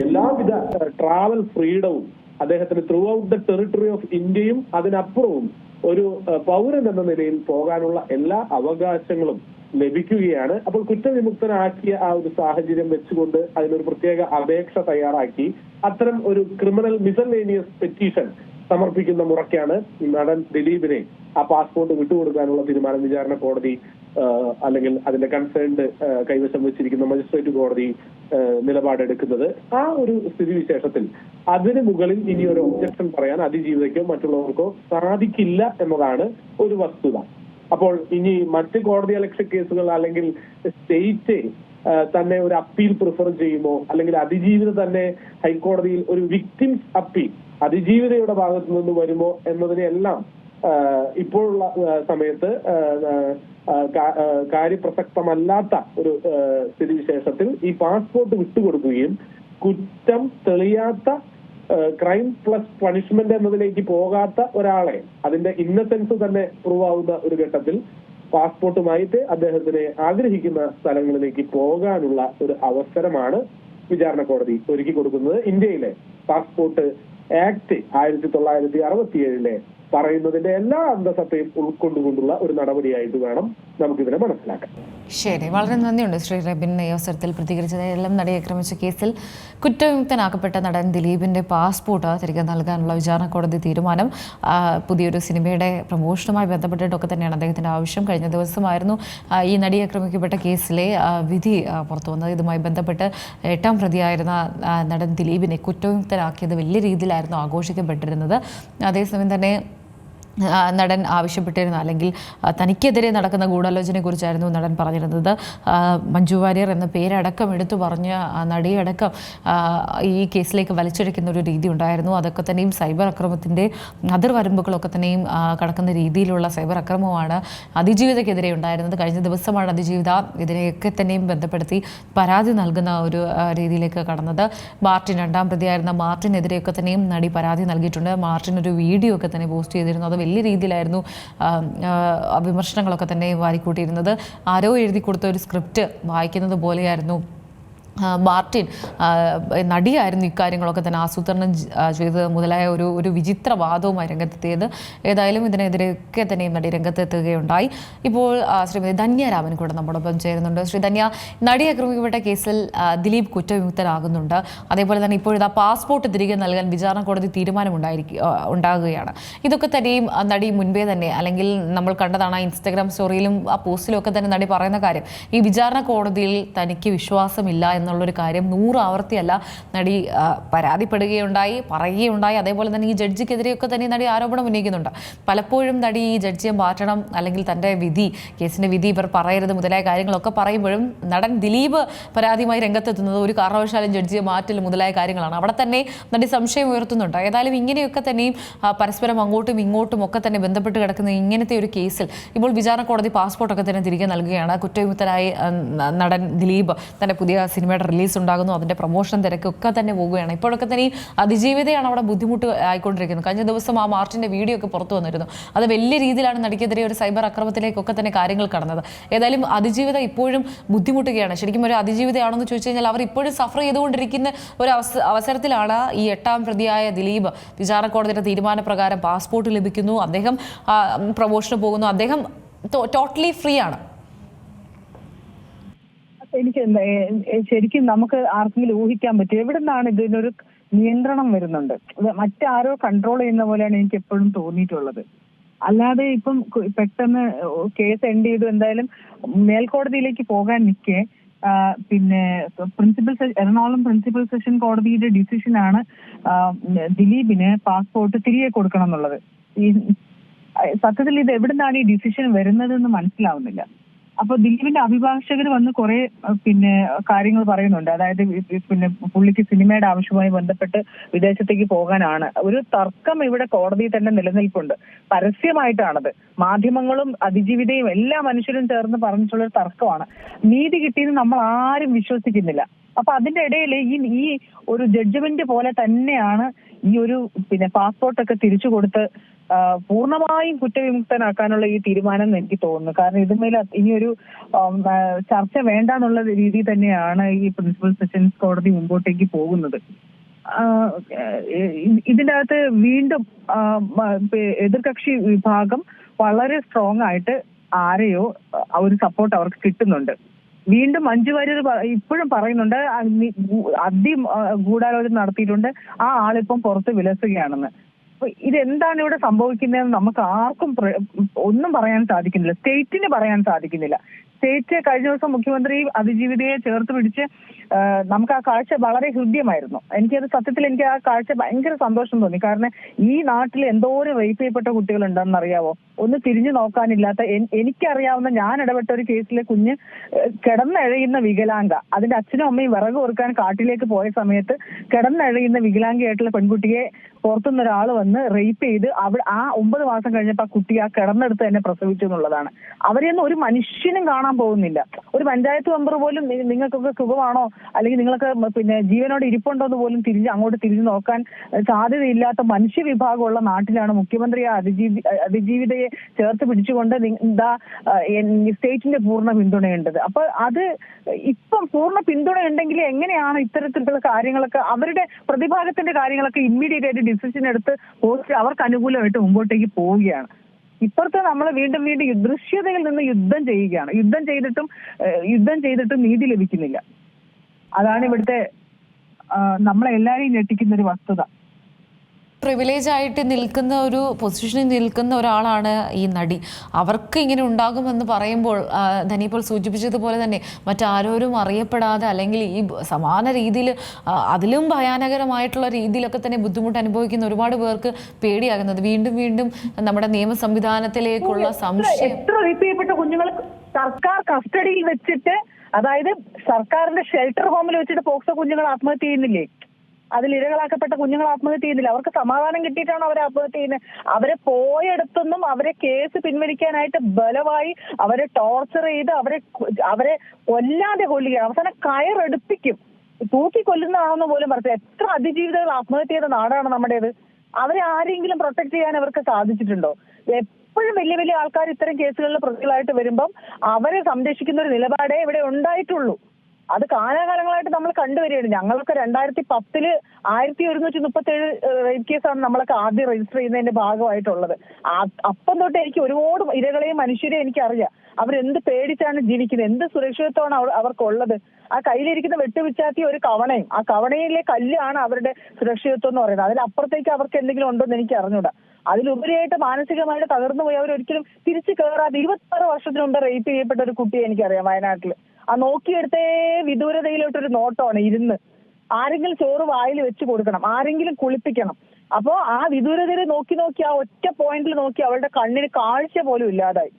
എല്ലാവിധ ട്രാവൽ ഫ്രീഡവും അദ്ദേഹത്തിന് throughout the territory of ഇന്ത്യയും അതിനപ്പുറവും ഒരു പൗരൻ എന്ന നിലയിൽ പോകാനുള്ള എല്ലാ അവകാശങ്ങളും ലഭിക്കുകയാണ്. അപ്പോൾ കുറ്റവിമുക്തനാക്കിയ ആ ഒരു സാഹചര്യം വെച്ചുകൊണ്ട് അതിനൊരു പ്രത്യേക അപേക്ഷ തയ്യാറാക്കി. അത്തരം ഒരു ക്രിമിനൽ മിസലേനിയസ് പെറ്റീഷൻ സമർപ്പിക്കുന്ന മുറയ്ക്കാണ് നടൻ ദിലീപിനെ ആ പാസ്പോർട്ട് വിട്ടുകൊടുക്കാനുള്ള തീരുമാനം. വിചാരണ കോടതി അല്ലെങ്കിൽ അതിന്റെ കൺസേൺഡ് കൈവശം വെച്ചിരിക്കുന്ന മജിസ്ട്രേറ്റ് കോടതി നിലപാടെടുക്കുന്നത്. ആ ഒരു സ്ഥിതിവിശേഷത്തിൽ അതിന് മുകളിൽ ഇനി ഒരു ഒബ്ജക്ഷൻ പറയാൻ അതിജീവിതയ്ക്കോ മറ്റുള്ളവർക്കോ സാധിക്കില്ല എന്നതാണ് ഒരു വസ്തുത. അപ്പോൾ ഇനി മറ്റ് കോടതി അലക്ഷ്യ കേസുകൾ അല്ലെങ്കിൽ സ്റ്റേറ്റ് തന്നെ ഒരു അപ്പീൽ പ്രിഫർ ചെയ്യുമോ? അല്ലെങ്കിൽ അതിജീവിത തന്നെ ഹൈക്കോടതിയിൽ ഒരു വിക്ടിംസ് അപ്പീൽ അതിജീവിതയുടെ ഭാഗത്തു നിന്ന് വരുമോ എന്നതിനെല്ലാം ഇപ്പോഴുള്ള സമയത്ത് കാര്യപ്രസക്തമല്ലാത്ത ഒരു സ്ഥിതിവിശേഷത്തിൽ ഈ പാസ്പോർട്ട് വിട്ടുകൊടുക്കുകയും കുറ്റം തെളിയാത്ത ക്രൈം പ്ലസ് പണിഷ്മെന്റ് എന്നതിലേക്ക് പോകാത്ത ഒരാളെ അതിന്റെ ഇന്നസെൻസ് തന്നെ പ്രൂവ് ആവുന്ന ഒരു ഘട്ടത്തിൽ പാസ്പോർട്ടുമായിട്ട് അദ്ദേഹത്തിനെ ആഗ്രഹിക്കുന്ന സ്ഥലങ്ങളിലേക്ക് പോകാനുള്ള ഒരു അവസരമാണ് വിചാരണ കോടതി ഒരുക്കി കൊടുക്കുന്നത്. ഇന്ത്യയിലെ പാസ്പോർട്ട് ആക്ട് ആയിരത്തി തൊള്ളായിരത്തി അറുപത്തിയേഴിലെ പറയുന്നതിന്റെ എല്ലാ അന്തസത്തയും ഉൾക്കൊണ്ടുകൊണ്ടുള്ള ഒരു നടപടിയായിട്ട് വേണം നമുക്കിതിനെ മനസ്സിലാക്കാൻ. ശരി വളരെ നന്ദിയുണ്ട് ശ്രീ റബിൻ ഈ അവസരത്തിൽ പ്രതികരിച്ചത് എല്ലാം നടിയെ ആക്രമിച്ച കേസിൽ കുറ്റവിമുക്തനാക്കപ്പെട്ട നടൻ ദിലീപിന്റെ പാസ്പോർട്ട് തിരികെ നൽകാനുള്ള വിചാരണ കോടതി തീരുമാനം പുതിയൊരു സിനിമയുടെ പ്രമോഷനുമായി ബന്ധപ്പെട്ടിട്ടൊക്കെ തന്നെയാണ് അദ്ദേഹത്തിന്റെ ആവശ്യം. കഴിഞ്ഞ ദിവസമായിരുന്നു ഈ നടി ആക്രമിക്കപ്പെട്ട കേസിലെ വിധി പുറത്തു വന്നത്. ഇതുമായി ബന്ധപ്പെട്ട് എട്ടാം പ്രതിയായിരുന്ന നടൻ ദിലീപിനെ കുറ്റവിമുക്തനാക്കിയത് വലിയ രീതിയിലായിരുന്നു ആഘോഷിക്കപ്പെട്ടിരുന്നത്. അതേസമയം തന്നെ നടൻ ആവശ്യപ്പെട്ടിരുന്നു. അല്ലെങ്കിൽ തനിക്കെതിരെ നടക്കുന്ന ഗൂഢാലോചനയെക്കുറിച്ചായിരുന്നു നടൻ പറഞ്ഞിരുന്നത്. മഞ്ജു വാര്യർ എന്ന പേരടക്കം എടുത്തു പറഞ്ഞ നടിയടക്കം ഈ കേസിലേക്ക് വലിച്ചെടുക്കുന്ന ഒരു രീതി ഉണ്ടായിരുന്നു. അതൊക്കെ തന്നെയും സൈബർ അക്രമത്തിന്റെ അതിർവരമ്പുകളൊക്കെ തന്നെയും കടക്കുന്ന രീതിയിലുള്ള സൈബർ അക്രമമാണ് അതിജീവിതക്കെതിരെ ഉണ്ടായിരുന്നത്. കഴിഞ്ഞ ദിവസമാണ് അതിജീവിത ഇതിനെയൊക്കെ തന്നെയും ബന്ധപ്പെടുത്തി പരാതി നൽകുന്ന ഒരു രീതിയിലേക്ക് കടന്നത്. മാർട്ടിൻ രണ്ടാം പ്രതിയായിരുന്ന മാർട്ടിനെതിരെയൊക്കെ തന്നെയും നടി പരാതി നൽകിയിട്ടുണ്ട്. മാർട്ടിൻ ഒരു വീഡിയോ ഒക്കെ തന്നെ പോസ്റ്റ് ചെയ്തിരുന്നു. അത് വലിയ രീതിയിലായിരുന്നു വിമർശനങ്ങളൊക്കെ തന്നെ വാരിക്കൂട്ടിയിരുന്നത്. ആരോ എഴുതി കൊടുത്ത ഒരു സ്ക്രിപ്റ്റ് വായിക്കുന്നത് പോലെയായിരുന്നു. മാർട്ടിൻ നടിയായിരുന്നു ഇക്കാര്യങ്ങളൊക്കെ തന്നെ ആസൂത്രണം ചെയ്തത് മുതലായ ഒരു ഒരു വിചിത്ര വാദവുമായി രംഗത്തെത്തിയത്. ഏതായാലും ഇതിനെതിരെയൊക്കെ തന്നെയും നടി രംഗത്തെത്തുകയുണ്ടായി. ഇപ്പോൾ ശ്രീമതി ശ്രീമതി ധന്യരാമൻ കൂടെ നമ്മോടൊപ്പം ചേരുന്നുണ്ട്. ശ്രീ ധന്യ നടി ആക്രമിക്കപ്പെട്ട കേസിൽ ദിലീപ് കുറ്റവിമുക്തനാകുന്നുണ്ട്. അതേപോലെ തന്നെ ഇപ്പോഴിതാ പാസ്പോർട്ട് തിരികെ നൽകാൻ വിചാരണ കോടതി തീരുമാനമുണ്ടായിരിക്കും ഉണ്ടാകുകയാണ്. ഇതൊക്കെ തന്നെയും നടി മുൻപേ തന്നെ അല്ലെങ്കിൽ നമ്മൾ കണ്ടതാണ് ഇൻസ്റ്റാഗ്രാം സ്റ്റോറിയിലും ആ പോസ്റ്റിലും ഒക്കെ തന്നെ നടി പറയുന്ന കാര്യം. ഈ വിചാരണ കോടതിയിൽ തനിക്ക് വിശ്വാസമില്ല എന്നുള്ളൊരു കാര്യം നൂറ് ആവർത്തിയല്ല നടി പരാതിപ്പെടുകയുണ്ടായി പറയുകയുണ്ടായി. അതേപോലെ തന്നെ ഈ ജഡ്ജിക്കെതിരെയൊക്കെ തന്നെ നടി ആരോപണം ഉന്നയിക്കുന്നുണ്ട്. പലപ്പോഴും നടി ഈ ജഡ്ജിയെ മാറ്റണം അല്ലെങ്കിൽ തന്റെ വിധി കേസിന്റെ വിധി ഇവർ പറയരുത് മുതലായ കാര്യങ്ങളൊക്കെ പറയുമ്പോഴും നടൻ ദിലീപ് പരാതിയുമായി രംഗത്തെത്തുന്നത് ഒരു കാരണവശാലും ജഡ്ജിയെ മാറ്റൽ മുതലായ കാര്യങ്ങളാണ്. അവിടെ തന്നെ നടി സംശയം ഉയർത്തുന്നുണ്ട്. ഏതായാലും ഇങ്ങനെയൊക്കെ തന്നെയും പരസ്പരം അങ്ങോട്ടും ഇങ്ങോട്ടും ഒക്കെ തന്നെ ബന്ധപ്പെട്ട് കിടക്കുന്ന ഇങ്ങനത്തെ ഒരു കേസിൽ ഇപ്പോൾ വിചാരണ കോടതി പാസ്പോർട്ടൊക്കെ തന്നെ തിരികെ നൽകുകയാണ്. കുറ്റവിമുക്തനായി നടൻ ദിലീപ് തന്റെ പുതിയ സിനിമയുടെ റിലീസ് ഉണ്ടാകുന്നു അതിന്റെ പ്രൊമോഷൻ തിരക്കൊക്കെ തന്നെ പോവുകയാണ് ഇപ്പോഴൊക്കെ തന്നെ ഈ അതിജീവിതയാണ് അവിടെ ബുദ്ധിമുട്ട് ആയിക്കൊണ്ടിരിക്കുന്നത്. കഴിഞ്ഞ ദിവസം ആ മാർച്ചിന്റെ വീഡിയോ ഒക്കെ പുറത്തു വന്നിരുന്നു. അത് വലിയ രീതിയിലാണ് നടിക്കെതിരെ ഒരു സൈബർ അക്രമത്തിലേക്കൊക്കെ തന്നെ കാര്യങ്ങൾ കടന്നത്. ഏതായാലും അതിജീവിത ഇപ്പോഴും ബുദ്ധിമുട്ടുകയാണ്. ശരിക്കും ഒരു അതിജീവിതയാണെന്ന് ചോദിച്ചു കഴിഞ്ഞാൽ അവർ ഇപ്പോഴും സഫർ ചെയ്തുകൊണ്ടിരിക്കുന്ന ഒരു അവസരത്തിലാണ് ഈ എട്ടാം പ്രതിയായ ദിലീപ്. വിചാരണ കോടതിയുടെ തീരുമാനപ്രകാരം പാസ്പോർട്ട് ലഭിക്കുന്നു അദ്ദേഹം പ്രമോഷന് പോകുന്നു. അദ്ദേഹം ടോട്ടലി ഫ്രീ ആണ്. എനിക്ക് ശരിക്കും നമുക്ക് ആർക്കെങ്കിലും ഊഹിക്കാൻ പറ്റും. എവിടെ നിന്നാണ് ഇതിനൊരു നിയന്ത്രണം വരുന്നുണ്ട്? മറ്റാരോ കൺട്രോൾ ചെയ്യുന്ന പോലെയാണ് എനിക്ക് എപ്പോഴും തോന്നിയിട്ടുള്ളത്. അല്ലാതെ ഇപ്പം പെട്ടെന്ന് കേസ് എൻഡ് ചെയ്തു എന്തായാലും മേൽക്കോടതിയിലേക്ക് പോകാൻ നിൽക്കെ പിന്നെ പ്രിൻസിപ്പൽ എറണാകുളം പ്രിൻസിപ്പൽ സെഷൻ കോടതിയുടെ ഡിസിഷൻ ആണ് ദിലീപിന് പാസ്പോർട്ട് തിരികെ കൊടുക്കണം എന്നുള്ളത്. സത്യത്തിൽ ഇത് എവിടുന്നാണ് ഈ ഡിസിഷൻ വരുന്നതെന്ന് മനസ്സിലാവുന്നില്ല. അപ്പൊ ദിലീപിന്റെ അഭിഭാഷകർ വന്ന് കുറെ പിന്നെ കാര്യങ്ങൾ പറയുന്നുണ്ട്. അതായത് പിന്നെ പുള്ളിക്ക് സിനിമയുടെ ആവശ്യവുമായി ബന്ധപ്പെട്ട് വിദേശത്തേക്ക് പോകാനാണ്. ഒരു തർക്കം ഇവിടെ കോടതിയിൽ തന്നെ നിലനിൽപ്പുണ്ട്. പരസ്യമായിട്ടാണത്. മാധ്യമങ്ങളും അതിജീവിതയും എല്ലാ മനുഷ്യരും ചേർന്ന് പറഞ്ഞിട്ടുള്ള ഒരു തർക്കമാണ്. നീതി കിട്ടിയെന്ന് നമ്മൾ ആരും വിശ്വസിക്കുന്നില്ല. അപ്പൊ അതിന്റെ ഇടയിൽ ഈ ഈ ഒരു ജഡ്ജ്മെന്റ് പോലെ തന്നെയാണ് ഈ ഒരു പിന്നെ പാസ്പോർട്ടൊക്കെ തിരിച്ചു കൊടുത്ത് പൂർണമായും കുറ്റവിമുക്തനാക്കാനുള്ള ഈ തീരുമാനം എനിക്ക് തോന്നുന്നു. കാരണം ഇതുമേൽ ഇനിയൊരു ചർച്ച വേണ്ട എന്നുള്ള രീതിയിൽ തന്നെയാണ് ഈ പ്രിൻസിപ്പൽ സെഷൻസ് കോടതി മുമ്പോട്ടേക്ക് പോകുന്നത്. ഇതിന്റെ അകത്ത് വീണ്ടും എതിർകക്ഷി വിഭാഗം വളരെ സ്ട്രോങ് ആയിട്ട് ആരെയോ ഒരു സപ്പോർട്ട് അവർക്ക് കിട്ടുന്നുണ്ട്. വീണ്ടും മഞ്ജു വാര്യർ ഇപ്പോഴും പറയുന്നുണ്ട് അതി ഗൂഢാലോചന നടത്തിയിട്ടുണ്ട് ആ ആളിപ്പം പുറത്ത് വിലസുകയാണെന്ന്. അപ്പൊ ഇതെന്താണ് ഇവിടെ സംഭവിക്കുന്നതെന്ന് നമുക്ക് ആർക്കും ഒന്നും പറയാൻ സാധിക്കുന്നില്ല. സ്റ്റേറ്റിന് പറയാൻ സാധിക്കുന്നില്ല. പ്രത്യേകിച്ച് കഴിഞ്ഞ ദിവസം മുഖ്യമന്ത്രി അതിജീവിതയെ ചേർത്ത് പിടിച്ച് നമുക്ക് ആ കാഴ്ച വളരെ ഹൃദ്യമായിരുന്നു. എനിക്കത് സത്യത്തിൽ എനിക്ക് ആ കാഴ്ച ഭയങ്കര സന്തോഷം തോന്നി. കാരണം ഈ നാട്ടിൽ എന്തോരം റേപ്പ് ചെയ്യപ്പെട്ട കുട്ടികളുണ്ടെന്ന് അറിയാവോ ഒന്ന് തിരിഞ്ഞു നോക്കാനില്ലാത്ത എനിക്കറിയാവുന്ന ഞാൻ ഇടപെട്ട ഒരു കേസിലെ കുഞ്ഞ് കിടന്നഴയുന്ന വികലാംഗ. അതിന്റെ അച്ഛനും അമ്മയും വിറക് കൊടുക്കാൻ കാട്ടിലേക്ക് പോയ സമയത്ത് കിടന്നഴയുന്ന വികലാംഗയായിട്ടുള്ള പെൺകുട്ടിയെ പുറത്തുനിന്ന് ഒരാൾ വന്ന് റേപ്പ് ചെയ്ത് അവിടെ ആ ഒമ്പത് മാസം കഴിഞ്ഞപ്പോൾ ആ കുട്ടി ആ കിടന്നെടുത്ത് തന്നെ പ്രസവിച്ചു എന്നുള്ളതാണ്. അവരെയൊന്നും ഒരു മനുഷ്യനും കാണാൻ പോകുന്നില്ല. ഒരു പഞ്ചായത്ത് മെമ്പർ പോലും നിങ്ങൾക്കൊക്കെ സുഖമാണോ? അല്ലെങ്കിൽ നിങ്ങൾക്ക് പിന്നെ ജീവനോട് ഇരിപ്പുണ്ടോ എന്ന് പോലും തിരിഞ്ഞ് അങ്ങോട്ട് തിരിഞ്ഞു നോക്കാൻ സാധ്യതയില്ലാത്ത മനുഷ്യ വിഭാഗമുള്ള നാട്ടിലാണ് മുഖ്യമന്ത്രി അതിജീവി അതിജീവിതയെ ചേർത്ത് പിടിച്ചുകൊണ്ട് എന്താ സ്റ്റേറ്റിന്റെ പൂർണ പിന്തുണയുണ്ടത്. അപ്പൊ അത് ഇപ്പം പൂർണ പിന്തുണയുണ്ടെങ്കിൽ എങ്ങനെയാണ് ഇത്തരത്തിലുള്ള കാര്യങ്ങളൊക്കെ അവരുടെ പ്രതിഭാഗത്തിന്റെ കാര്യങ്ങളൊക്കെ ഇമ്മീഡിയറ്റ് ആയിട്ട് ഡിസിഷൻ എടുത്ത് പോസ്റ്റ് അവർക്ക് അനുകൂലമായിട്ട് മുമ്പോട്ടേക്ക് പോവുകയാണ്. ഇപ്പുറത്ത് നമ്മൾ വീണ്ടും വീണ്ടും ദൃശ്യതയിൽ നിന്ന് യുദ്ധം ചെയ്യുകയാണ്. യുദ്ധം ചെയ്തിട്ടും യുദ്ധം ചെയ്തിട്ടും നീതി ലഭിക്കുന്നില്ല. അതാണ് ഇവിടുത്തെ നമ്മളെല്ലാരെയും നമ്മളെ ഞെട്ടിക്കുന്ന ഒരു വസ്തുത. പ്രിവിലേജ് ആയിട്ട് നിൽക്കുന്ന ഒരു പൊസിഷനിൽ നിൽക്കുന്ന ഒരാളാണ് ഈ നടി. അവർക്ക് ഇങ്ങനെ ഉണ്ടാകുമെന്ന് പറയുമ്പോൾ ആ, സൂചിപ്പിച്ചതുപോലെ തന്നെ മറ്റാരോരും അറിയപ്പെടാതെ അല്ലെങ്കിൽ ഈ സമാന രീതിയിൽ അതിലും ഭയാനകരമായിട്ടുള്ള രീതിയിലൊക്കെ തന്നെ ബുദ്ധിമുട്ട് അനുഭവിക്കുന്ന ഒരുപാട് പേർക്ക് പേടിയാകുന്നത്. വീണ്ടും വീണ്ടും നമ്മുടെ നിയമ സംവിധാനത്തിലേക്കുള്ള സംശയം. എത്ര കുഞ്ഞുങ്ങൾ സർക്കാർ കസ്റ്റഡിയിൽ വെച്ചിട്ട് അതായത് സർക്കാരിന്റെ ഷെൽട്ടർ ഹോമിൽ വെച്ചിട്ട് പോക്സോ കുഞ്ഞുങ്ങൾ ആത്മഹത്യ ചെയ്യുന്നില്ലേ? അതിൽ ഇരകളാക്കപ്പെട്ട കുഞ്ഞുങ്ങൾ ആത്മഹത്യ ചെയ്യുന്നില്ല. അവർക്ക് സമാധാനം കിട്ടിയിട്ടാണ് അവർ ആത്മഹത്യ ചെയ്യുന്നത്? അവരെ പോയെടുത്തൊന്നും അവരെ കേസ് പിൻവലിക്കാനായിട്ട് ബലമായി അവരെ ടോർച്ചർ ചെയ്ത് അവരെ അവരെ കൊല്ലാതെ കൊല്ലുകയാണ്. അവസാനം കയറെടുപ്പിക്കും തൂക്കി കൊല്ലുന്നതാണെന്ന് പോലും പറഞ്ഞു എത്ര അതിജീവിതകൾ ആത്മഹത്യ ചെയ്ത നാടാണ് നമ്മുടേത്. അവരെ ആരെങ്കിലും പ്രൊട്ടക്ട് ചെയ്യാൻ അവർക്ക് സാധിച്ചിട്ടുണ്ടോ? എപ്പോഴും വലിയ വലിയ ആൾക്കാർ ഇത്തരം കേസുകളിൽ പ്രതികളായിട്ട് വരുമ്പം അവരെ സംരക്ഷിക്കുന്ന ഒരു നിലപാടേ ഇവിടെ ഉണ്ടായിട്ടുള്ളൂ. അത് കാലാകാലങ്ങളായിട്ട് നമ്മൾ കണ്ടുവരികയാണ്. ഞങ്ങൾക്ക് രണ്ടായിരത്തി പത്തിൽ ആയിരത്തി ഒരുന്നൂറ്റി മുപ്പത്തി ഏഴ് റേപ്പ് കേസാണ് നമ്മളൊക്കെ ആദ്യം രജിസ്റ്റർ ചെയ്യുന്നതിന്റെ ഭാഗമായിട്ടുള്ളത്. അപ്പം തൊട്ട് എനിക്ക് ഒരുപാട് ഇരകളെയും മനുഷ്യരെയും എനിക്ക് അറിയാം അവരെന്ത് പേടിച്ചാണ് ജീവിക്കുന്നത്? എന്ത് സുരക്ഷിതത്വമാണ് അവർ- അവർക്കുള്ളത്? ആ കയ്യിലിരിക്കുന്ന വെട്ടുവിച്ചാത്തി ഒരു കവണയും ആ കവണയിലെ കല്ലാണ് അവരുടെ സുരക്ഷിതത്വം എന്ന് പറയുന്നത്. അതിലപ്പുറത്തേക്ക് അവർക്ക് എന്തെങ്കിലും ഉണ്ടോ എന്ന് എനിക്ക് അറിഞ്ഞൂടാ. അതിലുപരിയായിട്ട് മാനസികമായിട്ട് തകർന്നു പോയി. അവരൊരിക്കലും തിരിച്ചു കയറാതെ ഇരുപത്താറ് വർഷത്തിന് മുമ്പ് റേപ്പ് ചെയ്യപ്പെട്ട ഒരു കുട്ടിയെ എനിക്കറിയാം വയനാട്ടിൽ ആ നോക്കിയെടുത്തേ വിദൂരതയിലോട്ടൊരു നോട്ടമാണ് ഇരുന്ന്. ആരെങ്കിലും ചോറ് വായിൽ വെച്ച് കൊടുക്കണം. ആരെങ്കിലും കുളിപ്പിക്കണം. അപ്പോ ആ വിദൂരതയിൽ നോക്കി നോക്കി ആ ഒറ്റ പോയിന്റിൽ നോക്കി അവളുടെ കണ്ണിന് കാഴ്ച പോലും ഇല്ലാതായി.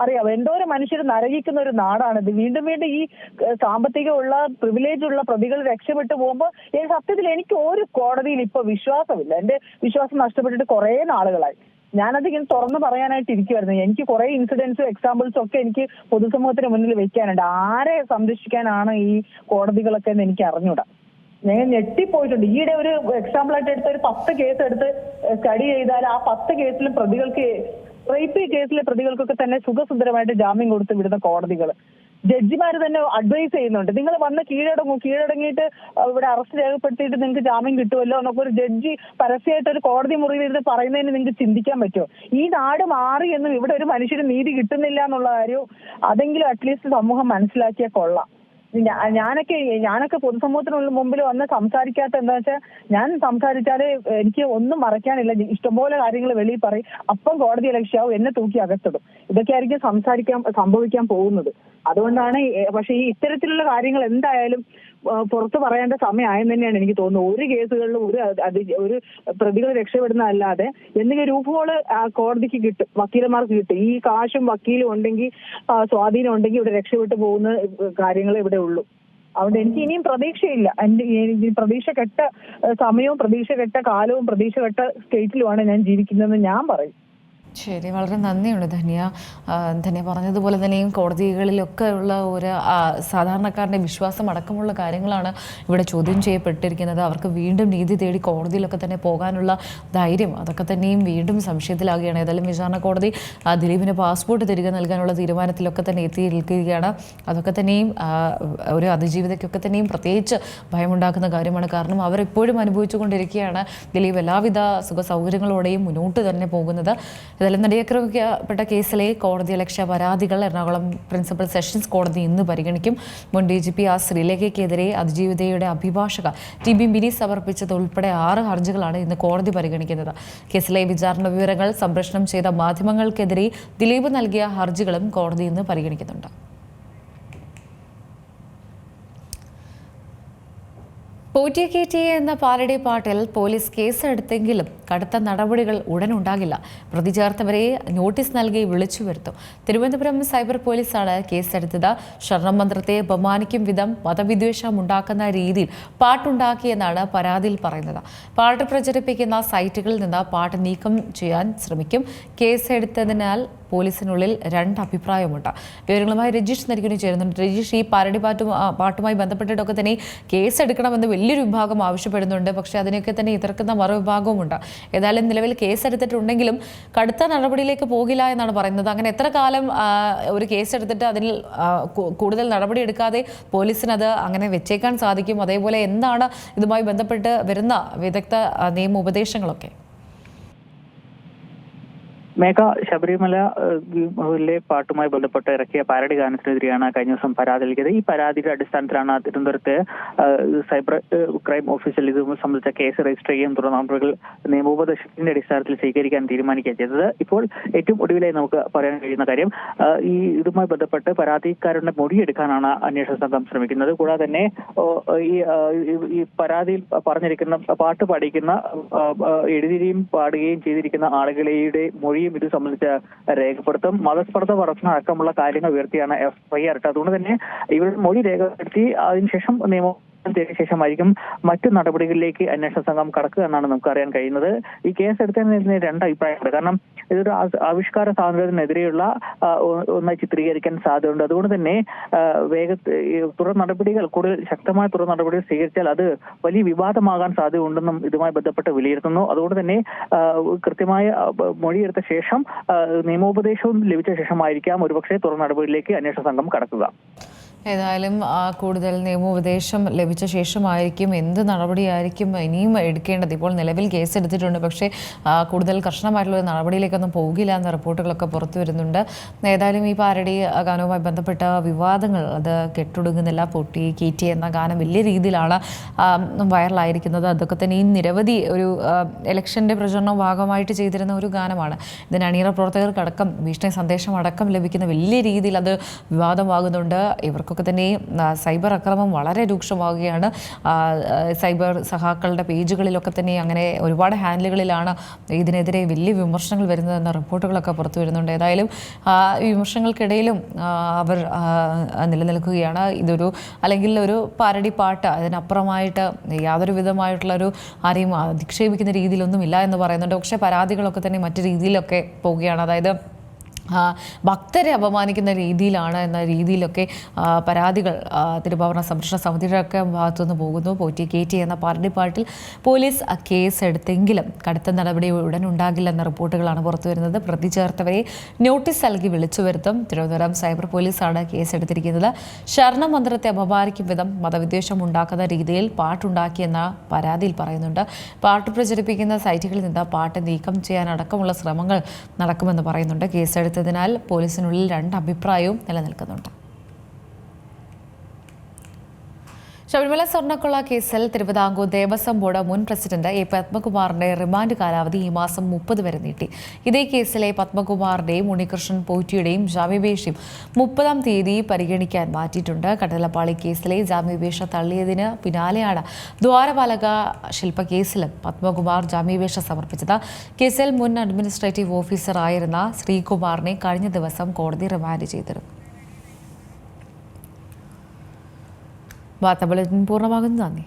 അറിയാം ഒരു മനുഷ്യർ നരകിക്കുന്ന ഒരു നാടാണിത് വീണ്ടും വീണ്ടും ഈ സാമ്പത്തികമുള്ള പ്രിവിലേജ് ഉള്ള പ്രതികൾ രക്ഷപ്പെട്ടു പോകുമ്പോൾ സത്യത്തിൽ എനിക്ക് ഒരു കോടതിയിൽ ഇപ്പൊ വിശ്വാസമില്ല. എന്റെ വിശ്വാസം നഷ്ടപ്പെട്ടിട്ട് കുറെ നാളുകളായി. ഞാനത് ഇങ്ങനെ തുറന്നു പറയാനായിട്ട് ഇരിക്കുമായിരുന്നു എനിക്ക് കുറെ ഇൻസിഡൻസും എക്സാമ്പിൾസും ഒക്കെ എനിക്ക് പൊതുസമൂഹത്തിന് മുന്നിൽ വെക്കാനുണ്ട്. ആരെ സംരക്ഷിക്കാനാണ് ഈ കോടതികളൊക്കെ എന്ന് എനിക്ക് അറിഞ്ഞൂടാ. ഞാൻ ഞെട്ടിപ്പോയിട്ടുണ്ട്. ഈയിടെ ഒരു എക്സാമ്പിൾ ആയിട്ട് എടുത്ത ഒരു പത്ത് കേസ് എടുത്ത് സ്റ്റഡി ചെയ്താൽ ആ പത്ത് കേസിലും പ്രതികൾക്ക് റേപ്പ് കേസിലെ പ്രതികൾക്കൊക്കെ തന്നെ സുഖസുന്ദരമായിട്ട് ജാമ്യം കൊടുത്ത് വിടുന്ന കോടതികൾ ജഡ്ജിമാർ തന്നെ അഡ്വൈസ് ചെയ്യുന്നുണ്ട്. നിങ്ങൾ വന്ന് കീഴടങ്ങും. കീഴടങ്ങിയിട്ട് ഇവിടെ അറസ്റ്റ് രേഖപ്പെടുത്തിയിട്ട് നിങ്ങൾക്ക് ജാമ്യം കിട്ടുമല്ലോ എന്നൊക്കെ ഒരു ജഡ്ജി പരസ്യമായിട്ട് ഒരു കോടതി മുറിയിൽ ഇരുന്ന് പറയുന്നതിന് നിങ്ങൾക്ക് ചിന്തിക്കാൻ പറ്റുമോ? ഈ നാട് മാറി എന്നും ഇവിടെ ഒരു മനുഷ്യന് നീതി കിട്ടുന്നില്ല എന്നുള്ള കാര്യവും അതെങ്കിലും അറ്റ്ലീസ്റ്റ് സമൂഹം മനസ്സിലാക്കിയാൽ കൊള്ളാം. ഞാനൊക്കെ ഞാനൊക്കെ പൊതുസമൂഹത്തിനുള്ള മുമ്പിൽ വന്ന് സംസാരിക്കാത്ത എന്താ വെച്ചാൽ ഞാൻ സംസാരിച്ചാലേ എനിക്ക് ഒന്നും മറയ്ക്കാനില്ല. ഇഷ്ടംപോലെ കാര്യങ്ങൾ വെളിയിൽ പറയും. അപ്പം കോടതി ലക്ഷ്യാവും എന്നെ തൂക്കി അകത്തിടും. ഇതൊക്കെ ആയിരിക്കും സംസാരിക്കാൻ സംഭവിക്കാൻ പോകുന്നത്. അതുകൊണ്ടാണ് പക്ഷെ ഈ ഇത്തരത്തിലുള്ള കാര്യങ്ങൾ എന്തായാലും പുറത്ത് പറയേണ്ട സമയമായെന്ന് തന്നെയാണ് എനിക്ക് തോന്നുന്നത് ഒരു കേസുകളിലും ഒരു അതി- ഒരു പ്രതികൾ രക്ഷപ്പെടുന്നതല്ലാതെ എന്തെങ്കിലും രൂപങ്ങൾ കോടതിക്ക് കിട്ടും വക്കീലന്മാർക്ക് കിട്ടും. ഈ കാശും വക്കീലും ഉണ്ടെങ്കിൽ സ്വാധീനം ഉണ്ടെങ്കിൽ ഇവിടെ രക്ഷപ്പെട്ടു പോകുന്ന കാര്യങ്ങൾ ഇവിടെ ഉള്ളൂ. അതുകൊണ്ട് എനിക്ക് ഇനിയും പ്രതീക്ഷയില്ല. എന്റെ പ്രതീക്ഷ കെട്ട സമയവും പ്രതീക്ഷ കെട്ട കാലവും പ്രതീക്ഷ കെട്ട സ്റ്റേറ്റിലുമാണ് ഞാൻ ജീവിക്കുന്നതെന്ന് ഞാൻ പറയും. ശരി വളരെ നന്ദിയുണ്ട് ധന്യ. ധന്യ പറഞ്ഞതുപോലെ തന്നെയും കോടതികളിലൊക്കെ ഉള്ള ഒരു സാധാരണക്കാരന്റെ വിശ്വാസം അടക്കമുള്ള കാര്യങ്ങളാണ് ഇവിടെ ചോദ്യം ചെയ്യപ്പെട്ടിരിക്കുന്നത്. അവർക്ക് വീണ്ടും നീതി തേടി കോടതിയിലൊക്കെ തന്നെ പോകാനുള്ള ധൈര്യം അതൊക്കെ തന്നെയും വീണ്ടും സംശയത്തിലാകുകയാണ്. ഏതായാലും വിചാരണ കോടതി ദിലീപിന് പാസ്പോർട്ട് തിരികെ നൽകാനുള്ള തീരുമാനത്തിലൊക്കെ തന്നെ എത്തി നിൽക്കുകയാണ് അതൊക്കെ തന്നെയും ഒരു അതിജീവിതയ്ക്കൊക്കെ തന്നെയും പ്രത്യേകിച്ച് ഭയമുണ്ടാക്കുന്ന കാര്യമാണ്. കാരണം അവരെപ്പോഴും അനുഭവിച്ചുകൊണ്ടിരിക്കുകയാണ് ദിലീപ് എല്ലാവിധ സുഖ സൗകര്യങ്ങളോടെയും മുന്നോട്ട് തന്നെ പോകുന്നത്. ഏതായാലും നടിയാക്രമിക്കപ്പെട്ട കേസിലെ കോടതി ലക്ഷ്യ പരാതികൾ എറണാകുളം പ്രിൻസിപ്പൽ സെഷൻസ് കോടതി ഇന്ന് പരിഗണിക്കും. മുൻ ഡി ജി പി ആർ ശ്രീലേഖയ്ക്കെതിരെ അതിജീവിതയുടെ അഭിഭാഷക ടി ബി മിനി സമർപ്പിച്ചത് ഉൾപ്പെടെ ആറ് ഹർജികളാണ് ഇന്ന് കോടതി പരിഗണിക്കുന്നത്. കേസിലെ വിചാരണ വിവരങ്ങൾ സംപ്രേഷണം ചെയ്ത മാധ്യമങ്ങൾക്കെതിരെ ദിലീപ് നൽകിയ ഹർജികളും കോടതി ഇന്ന് പരിഗണിക്കുന്നുണ്ട്. പോറ്റിയ കെ എന്ന പാലടി പാട്ടിൽ പോലീസ് കേസെടുത്തെങ്കിലും കടുത്ത നടപടികൾ ഉടനുണ്ടാകില്ല. പ്രതി ചേർത്തവരെ നോട്ടീസ് നൽകി വിളിച്ചു വരുത്തും. തിരുവനന്തപുരം സൈബർ പോലീസാണ് കേസെടുത്തത്. ശരണമന്ത്രത്തെ ബഹുമാനിക്കും വിധം മതവിദ്വേഷം ഉണ്ടാക്കുന്ന രീതിയിൽ പാട്ടുണ്ടാക്കിയെന്നാണ് പരാതിയിൽ പറയുന്നത്. പാട്ട് പ്രചരിപ്പിക്കുന്ന സൈറ്റുകളിൽ നിന്ന് പാട്ട് നീക്കം ചെയ്യാൻ ശ്രമിക്കും. കേസെടുത്തതിനാൽ പോലീസിനുള്ളിൽ രണ്ട് അഭിപ്രായമുണ്ട്. വിവരങ്ങളുമായി രജീഷ് നരിക്കുനി ചേരുന്നുണ്ട്. രജീഷ് ഈ പാരടി പാട്ടും പാട്ടുമായി ബന്ധപ്പെട്ടിട്ടൊക്കെ തന്നെ കേസെടുക്കണമെന്ന് വലിയൊരു വിഭാഗം ആവശ്യപ്പെടുന്നുണ്ട്. പക്ഷേ അതിനൊക്കെ തന്നെ എതിർക്കുന്ന മറുവിഭാഗവുമുണ്ട്. ഏതായാലും നിലവിൽ കേസെടുത്തിട്ടുണ്ടെങ്കിലും കടുത്ത നടപടിയിലേക്ക് പോകില്ല എന്നാണ് പറയുന്നത്. അങ്ങനെ എത്ര കാലം ഒരു കേസെടുത്തിട്ട് അതിൽ കൂടുതൽ നടപടി എടുക്കാതെ പോലീസിനത് അങ്ങനെ വെച്ചേക്കാൻ സാധിക്കും? അതേപോലെ എന്താണ് ഇതുമായി ബന്ധപ്പെട്ട് വരുന്ന വിദഗ്ധ നിയമോപദേശങ്ങളൊക്കെ മേഘ ശബരിമല ലെ പാട്ടുമായി ബന്ധപ്പെട്ട് ഇറക്കിയ പാരഡി ഗാനത്തിനെതിരെയാണ് കഴിഞ്ഞ ദിവസം പരാതി നൽകിയത് ഈ പരാതിയുടെ അടിസ്ഥാനത്തിലാണ് തിരുവനന്തപുരത്ത് സൈബർ ക്രൈം ഓഫീസിൽ ഇത് സംബന്ധിച്ച കേസ് രജിസ്റ്റർ ചെയ്യുകയും തുടർന്ന് നടപടികൾ നിയമോപദേശത്തിന്റെ അടിസ്ഥാനത്തിൽ സ്വീകരിക്കാൻ തീരുമാനിക്കുകയും ചെയ്തത്. ഇപ്പോൾ ഏറ്റവും ഒടുവിലായി നമുക്ക് പറയാൻ കഴിയുന്ന കാര്യം ഈ ഇതുമായി ബന്ധപ്പെട്ട് പരാതിക്കാരുടെ മൊഴിയെടുക്കാനാണ് അന്വേഷണ സംഘം ശ്രമിക്കുന്നത്. കൂടാതെ തന്നെ ഈ പരാതിയിൽ പറഞ്ഞിരിക്കുന്ന പാട്ട് പാടിക്കുന്ന എഴുതുകയും പാടുകയും ചെയ്തിരിക്കുന്ന ആളുകളുടെ മൊഴിയും ഇത് സംബന്ധിച്ച് രേഖപ്പെടുത്തും. മതസ്പർദ്ധ വളർത്തുന്ന അടക്കമുള്ള കാര്യങ്ങൾ ഉയർത്തിയാണ് എഫ്ഐആർ ഇട്ടത്. അതുകൊണ്ട് തന്നെ ഇവരുടെ മൊഴി രേഖപ്പെടുത്തി അതിനുശേഷം നിയമം ചെയ്തതിനു ശേഷമായിരിക്കും മറ്റു നടപടികളിലേക്ക് അന്വേഷണ സംഘം കടക്കുക എന്നാണ് നമുക്ക് അറിയാൻ കഴിയുന്നത്. ഈ കേസ് എടുത്തതിന് രണ്ട് അഭിപ്രായമുണ്ട് കാരണം ഇതൊരു ആവിഷ്കാര സ്വാതന്ത്ര്യത്തിനെതിരെയുള്ള ഒന്നായി ചിത്രീകരിക്കാൻ സാധ്യതയുണ്ട്. അതുകൊണ്ട് തന്നെ വേഗ തുടർ നടപടികൾ കൂടുതൽ ശക്തമായ തുടർ നടപടികൾ സ്വീകരിച്ചാൽ അത് വലിയ വിവാദമാകാൻ സാധ്യതയുണ്ടെന്നും ഇതുമായി ബന്ധപ്പെട്ട് വിലയിരുത്തുന്നു. അതുകൊണ്ട് തന്നെ കൃത്യമായ മൊഴിയെടുത്ത ശേഷം നിയമോപദേശവും ലഭിച്ച ശേഷമായിരിക്കാം ഒരുപക്ഷെ തുടർ നടപടിയിലേക്ക് അന്വേഷണ സംഘം കടക്കുക. ഏതായാലും കൂടുതൽ നിയമോപദേശം ലഭിച്ച ശേഷമായിരിക്കും എന്ത് നടപടിയായിരിക്കും ഇനിയും എടുക്കേണ്ടത്. ഇപ്പോൾ നിലവിൽ കേസ് എടുത്തിട്ടുണ്ട് പക്ഷേ കൂടുതൽ കർശനമായിട്ടുള്ള നടപടിയിലേക്കൊന്നും പോകില്ല എന്ന റിപ്പോർട്ടുകളൊക്കെ പുറത്തു വരുന്നുണ്ട്. ഏതായാലും ഈ പാരടി ഗാനവുമായി ബന്ധപ്പെട്ട വിവാദങ്ങൾ അത് കെട്ടൊടുങ്ങുന്നില്ല. പൊട്ടി കീറ്റി എന്ന ഗാനം വലിയ രീതിയിലാണ് വൈറലായിരിക്കുന്നത്. അതൊക്കെ തന്നെ ഈ നിരവധി ഒരു ഇലക്ഷന്റെ പ്രചരണ ഭാഗമായിട്ട് ചെയ്തിരുന്ന ഒരു ഗാനമാണ്. ഇതിന് അണിയറ പ്രവർത്തകർക്കടക്കം ഭീഷണി സന്ദേശം അടക്കം ലഭിക്കുന്ന വലിയ രീതിയിൽ അത് വിവാദമാകുന്നുണ്ട്. ഇവർക്കൊക്കെ തന്നെ ആ, സൈബർ അക്രമം വളരെ രൂക്ഷമാവുകയാണ്. സൈബർ സഹാക്കളുടെ പേജുകളിലൊക്കെ തന്നെ അങ്ങനെ ഒരുപാട് ഹാൻഡിലുകളിലാണ് ഇതിനെതിരെ വലിയ വിമർശനങ്ങൾ വരുന്നതെന്ന റിപ്പോർട്ടുകളൊക്കെ പുറത്തു വരുന്നുണ്ട്. ഏതായാലും വിമർശനങ്ങൾക്കിടയിലും അവർ നിലനിൽക്കുകയാണ്. ഇതൊരു അല്ലെങ്കിൽ ഒരു പാരടി പാട്ട് അതിനപ്പുറമായിട്ട് യാതൊരു വിധമായിട്ടുള്ള ഒരു ആരെയും അധിക്ഷേപിക്കുന്ന രീതിയിലൊന്നുമില്ല എന്ന് പറയുന്നുണ്ട്. പക്ഷേ പരാതികളൊക്കെ തന്നെ മറ്റു രീതിയിലൊക്കെ പോവുകയാണ്. അതായത് ഭക്തരെ അപമാനിക്കുന്ന രീതിയിലാണ് എന്ന രീതിയിലൊക്കെ പരാതികൾ തിരുവാഭരണ സംരക്ഷണ സമിതിയുടെ ഒക്കെ ഭാഗത്തുനിന്ന് പോകുന്നു. പോറ്റി കെ ടി എന്ന പാർട്ടിപ്പാട്ടിൽ പോലീസ് കേസ് എടുത്തെങ്കിലും കടുത്ത നടപടി ഉടൻ ഉണ്ടാകില്ലെന്ന റിപ്പോർട്ടുകളാണ് പുറത്തു വരുന്നത്. പ്രതി ചേർത്തവരെ നോട്ടീസ് നൽകി വിളിച്ചു വരുത്തും. തിരുവനന്തപുരം സൈബർ പോലീസാണ് കേസെടുത്തിരിക്കുന്നത് ശരണമന്ത്രത്തെ അപമാനിക്കും വിധം മതവിദ്വേഷം ഉണ്ടാക്കുന്ന രീതിയിൽ പാട്ടുണ്ടാക്കിയെന്ന പരാതിയിൽ പറയുന്നുണ്ട്. പാട്ട് പ്രചരിപ്പിക്കുന്ന സൈറ്റുകളിൽ നിന്ന് പാട്ട് നീക്കം ചെയ്യാനടക്കമുള്ള ശ്രമങ്ങൾ നടക്കുമെന്ന് പറയുന്നുണ്ട്. കേസെടുത്തതിനാൽ പോലീസിനുള്ളിൽ രണ്ട് അഭിപ്രായവും നിലനിൽക്കുന്നുണ്ട്. ശബരിമല സ്വർണക്കൊള്ള കേസിൽ തിരുവിതാംകൂർ ദേവസ്വം ബോർഡ് മുൻ പ്രസിഡന്റ് എ പത്മകുമാറിന്റെ റിമാൻഡ് കാലാവധി ഈ മാസം മുപ്പത് വരെ നീട്ടി. ഇതേ കേസിലെ പത്മകുമാറിന്റെയും ഉണ്ണികൃഷ്ണൻ പോറ്റിയുടെയും ജാമ്യപേക്ഷയും മുപ്പതാം തീയതി പരിഗണിക്കാൻ മാറ്റിയിട്ടുണ്ട്. കടലപ്പാളി കേസിലെ ജാമ്യപേക്ഷ തള്ളിയതിന് പിന്നാലെയാണ് ദ്വാരപാലക ശില്പ കേസിലും പത്മകുമാർ ജാമ്യപേക്ഷ സമർപ്പിച്ചത്. കേസിൽ മുൻ അഡ്മിനിസ്ട്രേറ്റീവ് ഓഫീസറായിരുന്ന ശ്രീകുമാറിനെ കഴിഞ്ഞ ദിവസം കോടതി റിമാൻഡ് ചെയ്തിരുന്നു. വാർത്താ ബുള്ളറ്റിൻ പൂർണമാകുന്നു നന്ദി.